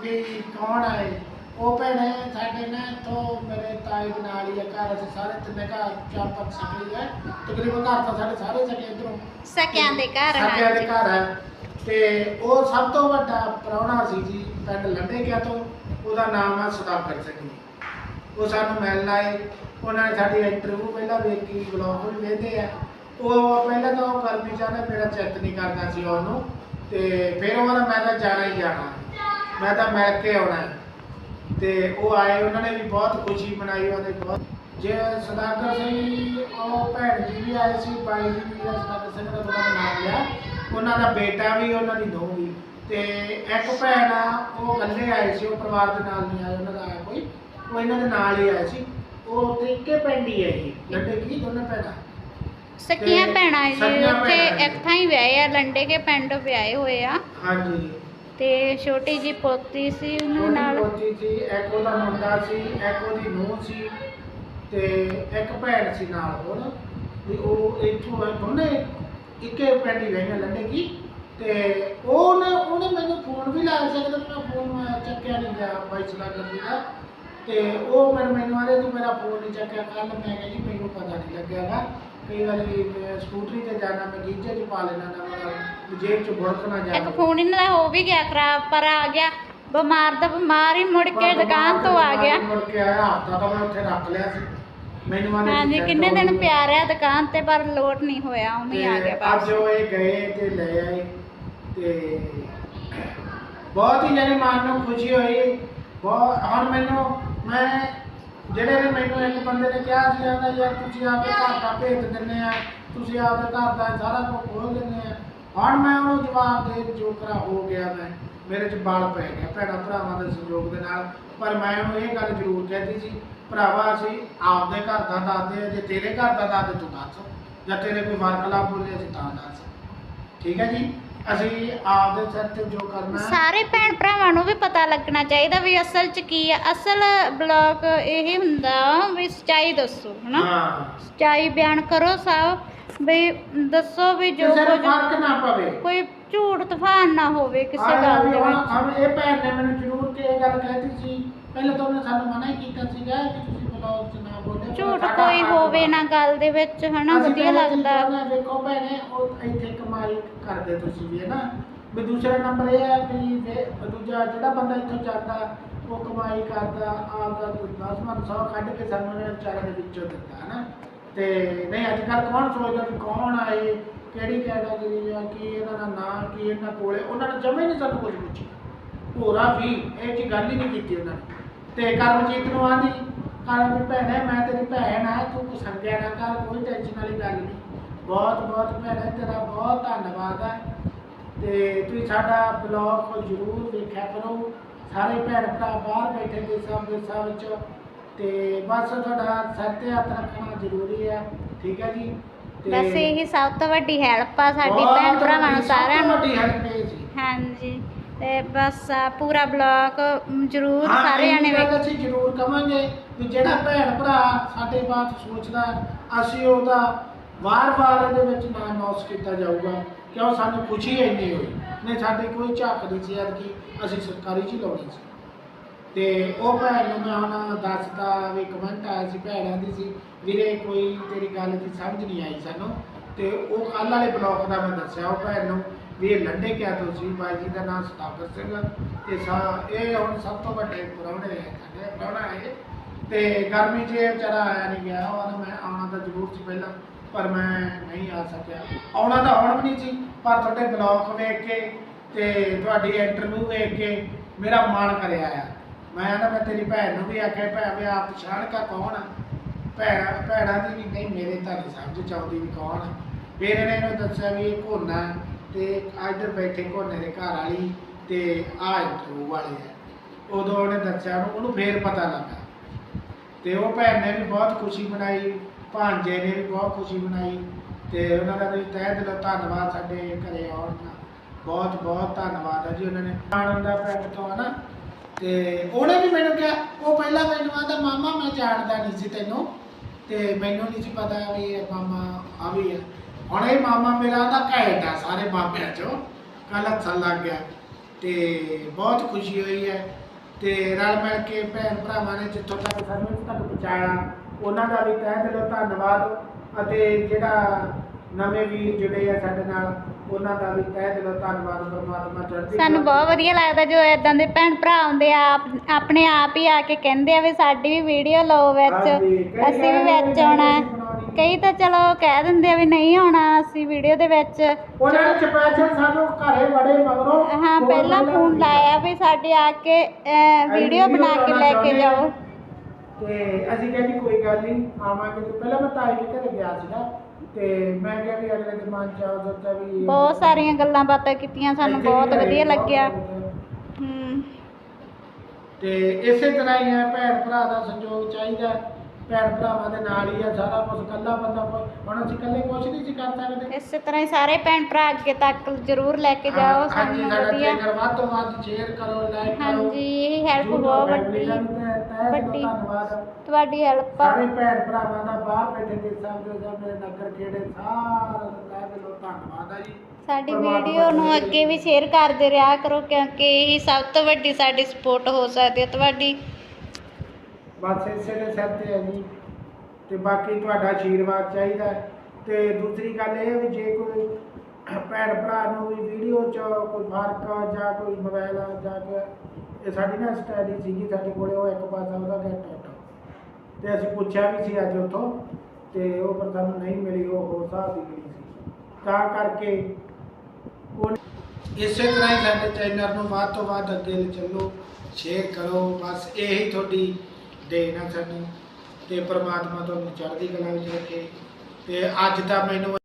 ਵੀ ਕੌਣ ਆਏ ਉਹ ਭੈਣੇ ਸਾਡੇ ਨਾ ਇੱਥੋਂ ਮੇਰੇ ਤਾਏ ਦੇ ਨਾਲ ਹੀ ਆ ਘਰ ਅਸੀਂ ਸਾਰੇ ਤਿੰਨੇ ਘਰ ਚਾਰ ਪੰਜ ਸਕੇ ਹੈ ਤਕਰੀਬਨ ਘਰ ਤਾਂ ਸਾਡੇ ਸਾਰੇ ਸਕੇ ਇਧਰੋਂ। ਸਕਿਆਂ ਦੇ ਘਰ ਸਾਕਿਆਂ ਦੇ ਘਰ ਹੈ ਤੇ ਉਹ ਸਭ ਤੋਂ ਵੱਡਾ ਪ੍ਰਾਹੁਣਾ ਸੀ ਜੀ ਪਿੰਡ ਲੰਡੇਕਿਆ ਤੋਂ ਉਹਦਾ ਨਾਮ ਹੈ ਸੁਦਾਗਰ ਸਿੰਘ ਜੀ। ਉਹ ਸਾਨੂੰ ਮਿਲਣ ਆਏ। ਉਹਨਾਂ ਨੇ ਸਾਡੀ ਇੰਟਰਵਿਊ ਪਹਿਲਾਂ ਵੇਖੀ ਬਲੌਗ ਵੀ ਵੇਖਦੇ ਆ। ਉਹ ਪਹਿਲਾਂ ਤਾਂ ਉਹ ਗਰਮੀ ਚਾਹਦਾ ਮੇਰਾ ਚਿੱਤ ਨਹੀਂ ਕਰਦਾ ਸੀ ਉਹਨੂੰ ਤੇ ਫਿਰ ਉਹ ਮੈਂ ਤਾਂ ਜਾਣਾ ਹੀ ਜਾਣਾ। ਮੈਂ ਤਾਂ ਮਿਲ ਕੇ ਆਉਣਾ। ਤੇ ਉਹ ਆਏ ਉਹਨਾਂ ਨੇ ਵੀ ਬਹੁਤ ਖੁਸ਼ੀ ਮਨਾਈ ਉਹਨੇ ਬਹੁਤ। ਜੇ ਸਦਾਗਰ ਸਿੰਘ ਉਹ ਭੈਣ ਜੀ ਵੀ ਆਏ ਸੀ ਬਾਈ ਜੀ ਵੀ ਆ, ਸਿੰਘ ਦਾ ਥੋੜਾ ਨਾਮ ਲਿਆ। ਉਹਨਾਂ ਦਾ ਬੇਟਾ ਵੀ ਉਹਨਾਂ ਦੀ ਨੂੰਹ ਵੀ। ਤੇ ਇੱਕ ਭੈਣ ਆ ਉਹ ਇਕੱਲੇ ਆਏ ਸੀ ਉਹ ਪਰਿਵਾਰ ਦੇ ਨਾਲ ਨਹੀਂ ਆਏ ਉਹਨਾਂ ਦਾ ਉਹ ਇਹਨਾਂ ਦੇ ਨਾਲ ਹੀ ਆਏ ਸੀ। ਉਹ ਉੱਥੇ ਇੱਕੇ ਪਿੰਡ ਹੀ ਹੈ ਜੀ ਲੱਡੇ ਕੀ ਦੋਨੇ ਭੈਣਾਂ? ਸਕਿਆਂ ਤੇ ਭੈਣਾਂ ਜੀ ਸਕੀਆਂ ਉੱਥੇ ਭੈਣਾਂ ਹੀ ਵਿਆਹੇ ਆ ਲੰਡੇ ਕੇ ਪਿੰਡ ਵਿਆਹੇ ਹੋਏ ਆ। ਹਾਂਜੀ। ਤੇ ਛੋਟੀ ਜੀ ਪੋਤੀ ਸੀ ਉਹਨਾਂ ਉਹਦੀ ਨਾਲ। ਪੋਤੀ ਸੀ ਇੱਕ ਉਹਦਾ ਮੁੰਡਾ ਸੀ ਇੱਕ ਉਹਦੀ ਨੂੰਹ ਸੀ ਤੇ ਇੱਕ ਭੈਣ ਸੀ ਨਾਲ ਹੋਰ। ਵੀ ਉਹ ਇੱਥੋਂ ਆ ਦੋਨੇ ਇੱਕੇ ਪਿੰਡ ਹੀ ਰਹਿੰਦੇ ਲੰਡੇ ਕੀ। ਤੇ ਉਹਨੇ ਉਹਨੇ ਮੈਨੂੰ ਫੋਨ ਵੀ ਲਾਇਆ ਸੀ ਜਦੋਂ ਮੈਂ ਫੋਨ ਚੱਕਿਆ ਨਹੀਂ ਗਿਆ ਬਾਈ ਚਲਾ ਕਰਦੀ ਦਾ ਤੇ ਉਹ ਮੈਨੂੰ ਮੈਨੂੰ ਆਲੇ ਤੂੰ ਮੇਰਾ ਫੋਨ ਨਹੀਂ ਚੱਕਿਆ ਕੱਲ ਮੈਂ ਕਿਹਾ ਜੀ ਮੈਨੂੰ ਪਤਾ ਨਹੀਂ ਲੱਗਿਆਗਾ। ਕਈ ਵਾਰੀ ਮੈਂ ਸਕੂਟਰੀ ਤੇ ਜਾਣਾ ਮੈਂ ਗੀਜੇ 'ਚ ਪਾ ਲੈਣਾ ਨਾ ਮੇਰਾ ਜੇਬ 'ਚ ਬੁੜਕ ਨਾ ਇੱਕ ਜਾਵੇ ਫੋਨ ਇਹਨਾਂ ਦਾ ਹੋ ਵੀ ਗਿਆ ਖਰਾਬ ਪਰ ਆ ਗਿਆ। ਬਿਮਾਰ ਦਾ ਬਿਮਾਰ ਹੀ ਮੁੜ ਕੇ ਦੁਕਾਨ ਤੋਂ ਆ ਗਿਆ। ਮੁੜ ਕੇ ਆਇਆ ਹਫਤਾ ਤਾਂ ਮੈਂ ਉੱਥੇ ਰੱਖ ਲਿਆ ਸੀ। ਮੈਨੂੰ ਮਾਨੇ ਹਾਂਜੀ ਕਿੰਨੇ ਦਿਨ ਪਿਆ ਰਿਹਾ ਦੁਕਾਨ ਤੇ ਪਰ ਲੋਟ ਨਹੀਂ ਹੋਇਆ ਉਵੇਂ ਹੀ ਆ ਗਿਆ ਅੱਜ ਬਸ ਉਹ ਇਹ ਗਏ ਤੇ ਲੈ ਆਏ। ਤੇ ਬਹੁਤ ਹੀ ਜਾਨੀ ਮਨ ਨੂੰ ਖੁਸ਼ੀ ਹੋਈ। ਬਹੁਤ ਹੁਣ ਮੈਨੂੰ ਮੈਂ ਜਿਹੜੇ ਨੇ ਮੈਨੂੰ ਇੱਕ ਬੰਦੇ ਨੇ ਕਿਹਾ ਸੀ, ਕਹਿੰਦਾ ਯਾਰ ਤੁਸੀਂ ਆਪਦੇ ਘਰ ਦਾ ਭੇਜ ਦਿੰਦੇ ਆ, ਤੁਸੀਂ ਆਪਦੇ ਘਰ ਦਾ ਸਾਰਾ ਕੁਝ ਖੋਲ ਦਿੰਦੇ ਆ। ਹੁਣ ਮੈਂ ਉਹਨੂੰ ਜਵਾਬ ਦੇ ਜੋ ਕਰਾ ਹੋ ਗਿਆ ਮੈਂ, ਮੇਰੇ ਚ ਬਾਲ ਪੈ ਗਿਆ ਭੈਣਾਂ ਭਰਾਵਾਂ ਦੇ ਸਹਿਯੋਗ ਦੇ ਨਾਲ। ਪਰ ਮੈਂ ਉਹਨੂੰ ਇਹ ਗੱਲ ਜ਼ਰੂਰ ਕਹਿਤੀ ਸੀ, ਭਰਾਵਾ ਅਸੀਂ ਆਪਦੇ ਘਰ ਦਾ ਦੱਸਦੇ ਆ ਜੇ ਤੇਰੇ ਘਰ ਦਾ ਦੱਸਦੇ ਤੂੰ ਦੱਸ। ਜਾਂ ਤੇਰੇ ਕੋਈ ਵਾਰਕਲਾਪ ਬੋਲੇ ਅਸੀਂ ਤਾਂ ਦੱਸ। ਠੀਕ ਹੈ ਜੀ? ਅਸੀਂ ਆਪਦੇ ਸਿਰ ਤੇ ਜੋ ਕਰਨਾ ਹੈ। ਸਾਰੇ ਭੈਣ ਭਰਾਵਾਂ ਨੂੰ ਵੀ ਪਤਾ ਲੱਗਣਾ ਚਾਹੀਦਾ ਵੀ ਅਸਲ 'ਚ ਕੀ ਆ। ਅਸਲ ਬਲੌਗ ਇਹ ਹੁੰਦਾ ਵੀ ਸੱਚਾਈ ਦੱਸੋ ਹਨਾ? ਹਾਂ। ਸੱਚਾਈ ਬਿਆਨ ਕਰੋ ਸਭ ਵੀ ਦੱਸੋ ਵੀ ਜੋ ਕਿਸੇ ਨੂੰ ਕੁਝ ਫ਼ਰਕ ਨਾ ਪਵੇ। ਕੋਈ ਝੂਠ ਤੂਫਾਨ ਨਾ ਹੋਵੇ ਕਿਸੇ ਆਹ ਗੱਲ ਦੇ ਹੁਣ ਵਿੱਚ। ਹੁਣ ਇਹ ਭੈਣ ਨੇ ਮੈਨੂੰ ਜ਼ਰੂਰ ਕਿ ਇਹ ਗੱਲ ਕਹਿਤੀ ਸੀ। ਪਹਿਲਾਂ ਤਾਂ ਉਹਨੇ ਸਾਨੂੰ ਮਨਾ ਹੀ ਕੀਤਾ ਸੀਗਾ ਕਿ ਤੁਸੀਂ ਬਲੌਗ 'ਚ ਨਾ ਝੂਠ ਕੋਈ ਹੋਵੇ। ਨਾ ਗੱਲ ਦੇ ਵਿੱਚ ਹਨਾ? ਵਧੀਆ ਲੱਗਦਾ। ਦੇਖੋ ਭੈਣੇ ਉਹ ਇੱਥੇ ਕਮਾਈ ਕਰਦੇ ਤੁਸੀਂ ਵੀ ਹੈ ਨਾ ਵੀ ਦੂਸਰਾ ਨੰਬਰ ਇਹ ਹੈ ਵੀ ਜੇ- ਦੂਜਾ ਜਿਹੜਾ ਬੰਦਾ ਇੱਥੋਂ ਜਾਂਦਾ ਉਹ ਕਮਾਈ ਕਰਦਾ ਆਪਦਾ 10 ਮਨ 100 ਕੱਢ ਕੇ ਸਾਨੂੰ ਇਹਨਾਂ ਵਿਚਾਰਿਆਂ ਦੇ ਵਿੱਚੋਂ ਦਿੰਦਾ ਹੈ ਨਾ ਤੇ ਨਹੀਂ ਅੱਜ ਕੱਲ ਕੌਣ ਸੋਚਦਾ ਵੀ ਕੌਣ ਆਏ ਕਿਹੜੀ ਕੈਟਾਗਰੀ ਆ? ਕੀ ਇਹਨਾਂ ਦਾ ਨਾਂ ਕੀ ਇਹਨਾਂ ਕੋਲੇ? ਉਹਨਾਂ ਨੇ ਜਮੇ ਨਹੀਂ ਸਾਨੂੰ ਕੁਝ ਪੁੱਛਿਆ। ਭੋਰਾ ਵੀ ਇਹ ਜੀ ਗੱਲ ਹੀ ਨਹੀਂ ਕੀਤੀ ਉਹਨਾਂ ਨੇ। ਤੇ ਕਰਮਜੀਤ ਨੂੰ ਆਂਦੀ ਕਰਨ ਵੀ ਭੈਣੇ ਮੈਂ ਤੇਰੀ ਭੈਣ ਆ ਤੂੰ ਸੰਗਿਆ ਨਾ ਕਰ ਕੋਈ ਟੈਨਸ਼ਨ ਵਾਲੀ ਗੱਲ ਨਹੀਂ। ਬਹੁਤ ਬਹੁਤ ਭੈਣੇ ਤੇਰਾ ਬਹੁਤ ਧੰਨਵਾਦ ਹੈ। ਤੇ ਤੁਸੀਂ ਸਾਡਾ ਬਲੌਗ ਜ਼ਰੂਰ ਵੇਖਿਆ ਕਰੋ। ਸਾਰੇ ਭੈਣ ਭਰਾ ਬਾਹਰ ਬੈਠੇ ਦੇਸਾਂ ਵਿਦੇਸਾਂ ਵਿੱਚ। ਤੇ ਬਸ ਤੁਹਾਡਾ ਸਿਰ ਤੇ ਹੱਥ ਰੱਖਣਾ ਜ਼ਰੂਰੀ ਹੈ ਠੀਕ ਹੈ ਜੀ? ਤੇ ਵੈਸੇ ਇਹ ਸਭ ਤੋਂ ਵੱਡੀ ਹੈਲਪ ਆ ਸਾਡੀ ਭੈਣ ਭਰਾਵਾਂ ਨੂੰ ਸਭ ਸਾਰਿਆਂ ਨੂੰ। ਵੱਡੀ help ਇਹ ਸੀ ਹਾਂਜੀ। ਤੇ ਬਸ ਆ ਪੂਰਾ ਬਲੌਗ ਜ਼ਰੂਰ ਹਾਂ, ਸਾਰੇ ਇਹ ਜਣੇ ਗੱਲ ਵੇਖ। ਅਸੀਂ ਜ਼ਰੂਰ ਕਵਾਂਗੇ ਵੀ ਜਿਹੜਾ ਭੈਣ ਭਰਾ ਸਾਡੇ ਬਾਤ ਸੋਚਦਾ ਅਸੀਂ ਉਹਦਾ ਵਾਰ-ਵਾਰ ਇਹਦੇ ਵਿੱਚ ਨਾਮ ਅਨਾਉਂਸ ਕੀਤਾ ਜਾਊਗਾ ਕਿਉਂ ਸਾਨੂੰ ਖੁਸ਼ੀ ਇੰਨੀ ਹੋਈ? ਨਹੀਂ ਸਾਡੀ ਕੋਈ ਝਾਕ ਨਹੀਂ ਸੀ ਕਿ ਅਸੀਂ ਸਰਕਾਰੀ ਚ ਹੀ ਲਾਉਣੀ ਸੀ। ਤੇ ਉਹ ਭੈਣ ਨੂੰ ਮੈਂ ਹੁਣ ਦੱਸਦਾ ਵੀ ਕਮੈਂਟ ਆਇਆ ਸੀ ਭੈਣਾਂ ਦੀ ਸੀ। ਵੀਰੇ ਕੋਈ ਤੇਰੀ ਗੱਲ ਦੀ ਸਮਝ ਨਹੀਂ ਆਈ ਸਾਨੂੰ। ਤੇ ਉਹ ਕੱਲ ਵਾਲੇ ਬਲੌਗ ਦਾ ਮੈਂ ਦੱਸਿਆ ਉਹ ਭੈਣ ਨੂੰ ਵੀ ਇਹ ਲੰਡੇ ਕਿਆ ਤੋਂ ਸੀ? ਬਾਈ ਜੀ ਦਾ ਨਾਮ ਸਤਾਪਰ ਸਿੰਘ ਇਹ ਸਾ, ਇਹ ਹੁਣ ਸਭ ਤੋਂ ਵੱਡੇ ਪ੍ਰਾਹੁਣੇ ਹੈ ਸਾਡੇ ਪ੍ਰਾਹੁਣਾ ਹੈ ਤੇ ਗਰਮੀ 'ਚ ਇਹ ਵਿਚਾਰਾ ਆਇਆ ਨਹੀਂ ਗਿਆ। ਉਹ ਮੈਂ ਆਉਣਾ ਤਾਂ ਜ਼ਰੂਰ ਸੀ ਪਹਿਲਾਂ, ਪਰ ਮੈਂ ਨਹੀਂ ਆ ਸਕਿਆ। ਆਉਣਾ ਤਾਂ ਹੁਣ ਵੀ ਨਹੀਂ ਸੀ, ਪਰ ਤੁਹਾਡੇ ਬਲੌਗ ਵੇਖ ਕੇ ਤੇ ਤੁਹਾਡੀ ਇੰਟਰਵਿਊ ਵੇਖ ਕੇ ਮੇਰਾ ਮਨ ਕਰਿਆ ਆ। ਮੈਂ ਨਾ ਮੈਂ ਤੇਰੀ ਭੈਣ ਨੂੰ ਵੀ ਆਖਿਆ ਭੈਣ ਵੀ ਆਪ ਪਛਾਣ ਕਾ ਕੌਣ ਆ? ਭੈਣ, ਭੈਣਾਂ ਦੀ ਵੀ ਨਹੀਂ, ਮੇਰੇ ਤਾਂ ਨਹੀਂ ਸਮਝ ਚ ਵੀ ਕੌਣ ਆ? ਫਿਰ ਇਹਨੇ ਇਹਨੂੰ ਦੱਸਿਆ ਵੀ ਇਹ ਕੋਨਾ ਤੇ ਇੱਧਰ ਬੈਠੇ ਕੋਨੇ ਦੇ ਘਰ ਵਾਲੀ ਤੇ ਆ ਇੰਟਰਵਿਊ ਵਾਲੇ ਆ ਉਦੋਂ ਉਹਨੇ ਦੱਸਿਆ ਉਹਨੂੰ ਉਹਨੂੰ ਫੇਰ ਪਤਾ ਲੱਗਾ। ਤੇ ਉਹ ਭੈਣ ਨੇ ਵੀ ਬਹੁਤ ਖੁਸ਼ੀ ਮਨਾਈ ਭਾਂਜੇ ਨੇ ਵੀ ਬਹੁਤ ਖੁਸ਼ੀ ਮਨਾਈ ਤੇ ਉਹਨਾਂ ਦਾ ਵੀ ਤਹਿ ਦਿਲੋਂ ਧੰਨਵਾਦ ਸਾਡੇ ਘਰੇ ਆਉਣ ਦਾ। ਬਹੁਤ ਬਹੁਤ ਧੰਨਵਾਦ ਹੈ ਜੀ ਉਹਨਾਂ ਨੇ। ਆਨੰਦ ਦਾ ਪਿੰਡ ਤੋਂ ਹਨਾ। ਤੇ ਉਹਨੇ ਵੀ ਮੈਨੂੰ ਕਿਹਾ, ਉਹ ਪਹਿਲਾਂ ਮੈਨੂੰ ਆਂਦਾ ਮਾਮਾ, ਮੈਂ ਜਾਣਦਾ ਨਹੀਂ ਸੀ ਤੈਨੂੰ। ਤੇ ਮੈਨੂੰ ਨਹੀਂ ਸੀ ਪਤਾ ਵੀ ਇਹ ਮਾਮਾ ਆ ਵੀ ਹੈ ਹੁਣ ਇਹ ਮਾਮਾ ਮੇਰਾ ਦਾ ਘੈਂਟ ਆ ਸਾਰੇ ਮਾਮਿਆਂ ਚੋਂ ਕੱਲ ਹੱਥਾਂ ਲੱਗ ਗਿਆ ਤੇ ਬਹੁਤ ਖੁਸ਼ੀ ਹੋਈ ਹੈ ਤੇ ਰਲ ਮਿਲ ਕੇ ਭੈਣ ਭਰਾਵਾਂ ਨੇ ਜਿੱਥੋਂ ਤੱਕ ਸਾਨੂੰ ਤੱਕ ਪਹੁੰਚਾਇਆ ਉਹਨਾਂ ਦਾ ਵੀ ਤਹਿ ਦਿਲੋਂ ਧੰਨਵਾਦ ਅਤੇ ਜਿਹੜਾ ਨਵੇਂ ਵੀਰ ਜੁੜੇ ਆ ਸਾਡੇ ਨਾਲ ਉਹਨਾਂ ਦਾ ਵੀ ਤਹਿ ਦਿਲੋਂ ਧੰਨਵਾਦ ਪਰਮਾਤਮਾ ਚੜ੍ਹਦੀ ਸਾਨੂੰ ਬਹੁਤ ਵਧੀਆ ਲੱਗਦਾ ਜੋ ਇਦਾਂ ਦੇ ਭੈਣ ਭਰਾ ਆਉਂਦੇ ਆ ਆਪ ਆਪਣੇ ਆਪ ਹੀ ਆ ਕੇ ਕਹਿੰਦੇ ਆ ਵੀ ਸਾਡੀ ਵੀ ਵੀਡੀਓ ਲਓ ਵਿੱਚ ਹਾਂਜੀ, ਕਈ ਅਸੀਂ ਵੀ ਵਿੱਚ ਆਉਣਾ। ਕਈ ਤਾਂ ਚਲੋ ਕਹਿ ਦਿੰਦੇ ਆ ਵੀ ਨਹੀਂ ਆਉਣਾ ਅਸੀਂ ਵੀਡੀਓ ਦੇ ਵਿੱਚ। ਉਹਨਾਂ ਨੇ ਸਪੈਸ਼ਲ ਸਾਨੂੰ ਘਰੇ ਬੜੇ ਮਗਰੋਂ। ਹਾਂ ਪਹਿਲਾਂ ਫੋਨ। ਲਾਇਆ ਵੀ ਸਾਡੇ ਆ ਕੇ ਵੀਡੀਓ ਬਣਾ ਕੇ ਲੈ ਕੇ ਜਾਓ। ਤੇ ਅਸੀਂ ਕਿਹਾ ਵੀ ਕੋਈ ਗੱਲ ਨਹੀਂ ਆਵਾਂਗੇ ਤੇ ਪਹਿਲਾਂ ਮੈਂ ਤਾਈ ਦੇ ਘਰੇ ਗਿਆ ਸੀਗਾ। ਤੇ ਮੈਂ ਕਿਹਾ ਵੀ ਅਗਲੇ ਦੇ ਮਨ ਚ ਆਉ ਸੋਚਿਆ ਵੀ ਬਹੁਤ ਸਾਰੀਆਂ ਗੱਲਾਂ ਬਾਤਾਂ ਕੀਤੀਆਂ ਸਾਨੂੰ ਬਹੁਤ ਵਧੀਆ ਲੱਗਿਆ। ਤੇ ਇਸੇ ਤਰ੍ਹਾਂ ਹੀ ਹੈ ਭੈਣ ਭਰਾ ਦਾ ਸੰਯੋਗ ਚਾਹੀਦਾ। ਭੈਣ ਭਰਾਵਾਂ ਦੇ ਨਾਲ ਹੀ ਆ ਸਾਰਾ ਕੁਝ ਕੱਲਾ ਬੰਦਾ ਕੋਈ- ਹੁਣ ਅਸੀਂ ਇਕੱਲੇ ਕੁਝ ਨਹੀਂ ਸੀ ਕਰ ਸਕਦੇ ਇਸੇ ਤਰ੍ਹਾਂ ਹੀ ਸਾਰੇ ਭੈਣ ਭਰਾ ਅੱਗੇ ਤੱਕ ਜ਼ਰੂਰ ਲੈ ਕੇ ਜਾਓ ਹਾਂ, ਹਾਂਜੀ ਸਾਨੂੰ ਸਾਡਾ ਵਧੀਆ ਚੈਨਲ ਵੱਧ ਤੋਂ ਵੱਧ ਸ਼ੇਅਰ ਕਰੋ ਲਾਈਕ ਕਰੋ ਹਾਂਜੀ ਇਹ ਹੈਲਪ YouTube ਬਹੁਤ family ਵੱਡੀ ਦਾ ਵੀ ਤਹਿ- ਤਹਿ ਦਿਲੋਂ ਵੱਡੀ। ਧੰਨਵਾਦ ਤੁਹਾਡੀ ਹੈਲਪ ਆ ਸਾਰੇ ਭੈਣ ਭਰਾਵਾਂ ਦਾ ਬਾਹਰ ਬੈਠੇ ਦੇਸਾਂ ਦੇ ਜਾਂ ਮੇਰੇ ਨਗਰ ਖੇੜੇ ਸਾਰਾ ਦਾ ਤਹਿ ਦਿਲੋਂ ਧੰਨਵਾਦ ਆ ਜੀ ਸਾਡੀ ਪਰਮਾਤਮਾ ਵੀਡੀਓ ਨੂੰ ਜੀ। ਅੱਗੇ ਵੀ ਸ਼ੇਅਰ ਕਰਦੇ ਰਿਹਾ ਕਰੋ ਕਿਉਂਕਿ ਇਹ ਸਭ ਤੋਂ ਵੱਡੀ ਸਾਡੀ ਸਪੋਰਟ ਹੋ ਸਕਦੀ ਹੈ ਤੁਹਾਡੀ ਬਸ ਇਸੇ ਦੇ ਸਿਰ ਤੇ ਹੈ ਜੀ। ਤੇ ਬਾਕੀ ਤੁਹਾਡਾ ਆਸ਼ੀਰਵਾਦ ਚਾਹੀਦਾ ਹੈ। ਤੇ ਦੂਸਰੀ ਗੱਲ ਇਹ ਹੈ ਵੀ ਜੇ ਕੋਈ ਭੈਣ ਭਰਾ ਨੂੰ ਵੀ ਵੀਡੀਓ 'ਚ ਕੋਈ ਫ਼ਰਕ ਜਾਂ ਕੋਈ ਮੋਬਾਈਲ ਜਾਂ ਕੋਈ ਇਹ ਸਾਡੀ ਨਾ ਸਟੱਡੀ ਸੀਗੀ ਸਾਡੇ ਕੋਲੇ, ਉਹ ਇੱਕ ਪਾਸਾ ਉਹਦਾ ਘੱਟ ਟੁੱਟ ਤੇ ਅਸੀਂ ਪੁੱਛਿਆ ਵੀ ਸੀ ਅੱਜ ਉੱਥੋਂ, ਤੇ ਉਹ ਪਰ ਸਾਨੂੰ ਨਹੀਂ ਮਿਲੀ, ਉਹ ਹੋਰ ਹਿਸਾਬ ਦੀ ਮਿਲੀ ਸੀ। ਤਾਂ ਕਰਕੇ ਉਹ ਇਸੇ ਤਰ੍ਹਾਂ ਹੀ ਸਾਡੇ ਚੈਨਲ ਨੂੰ ਵੱਧ ਤੋਂ ਵੱਧ ਅੱਗੇ ਚੱਲੋ ਸ਼ੇਅਰ ਕਰੋ। ਬਸ ਇਹੀ ਤੁਹਾਡੀ ਦੇਣ ਆ ਸਾਨੂੰ ਤੇ ਪ੍ਰਮਾਤਮਾ ਤੁਹਾਨੂੰ ਚੜ੍ਹਦੀ ਕਲਾ ਵਿੱਚ ਰੱਖੇ ਤੇ ਅੱਜ ਤਾਂ ਮੈਨੂੰ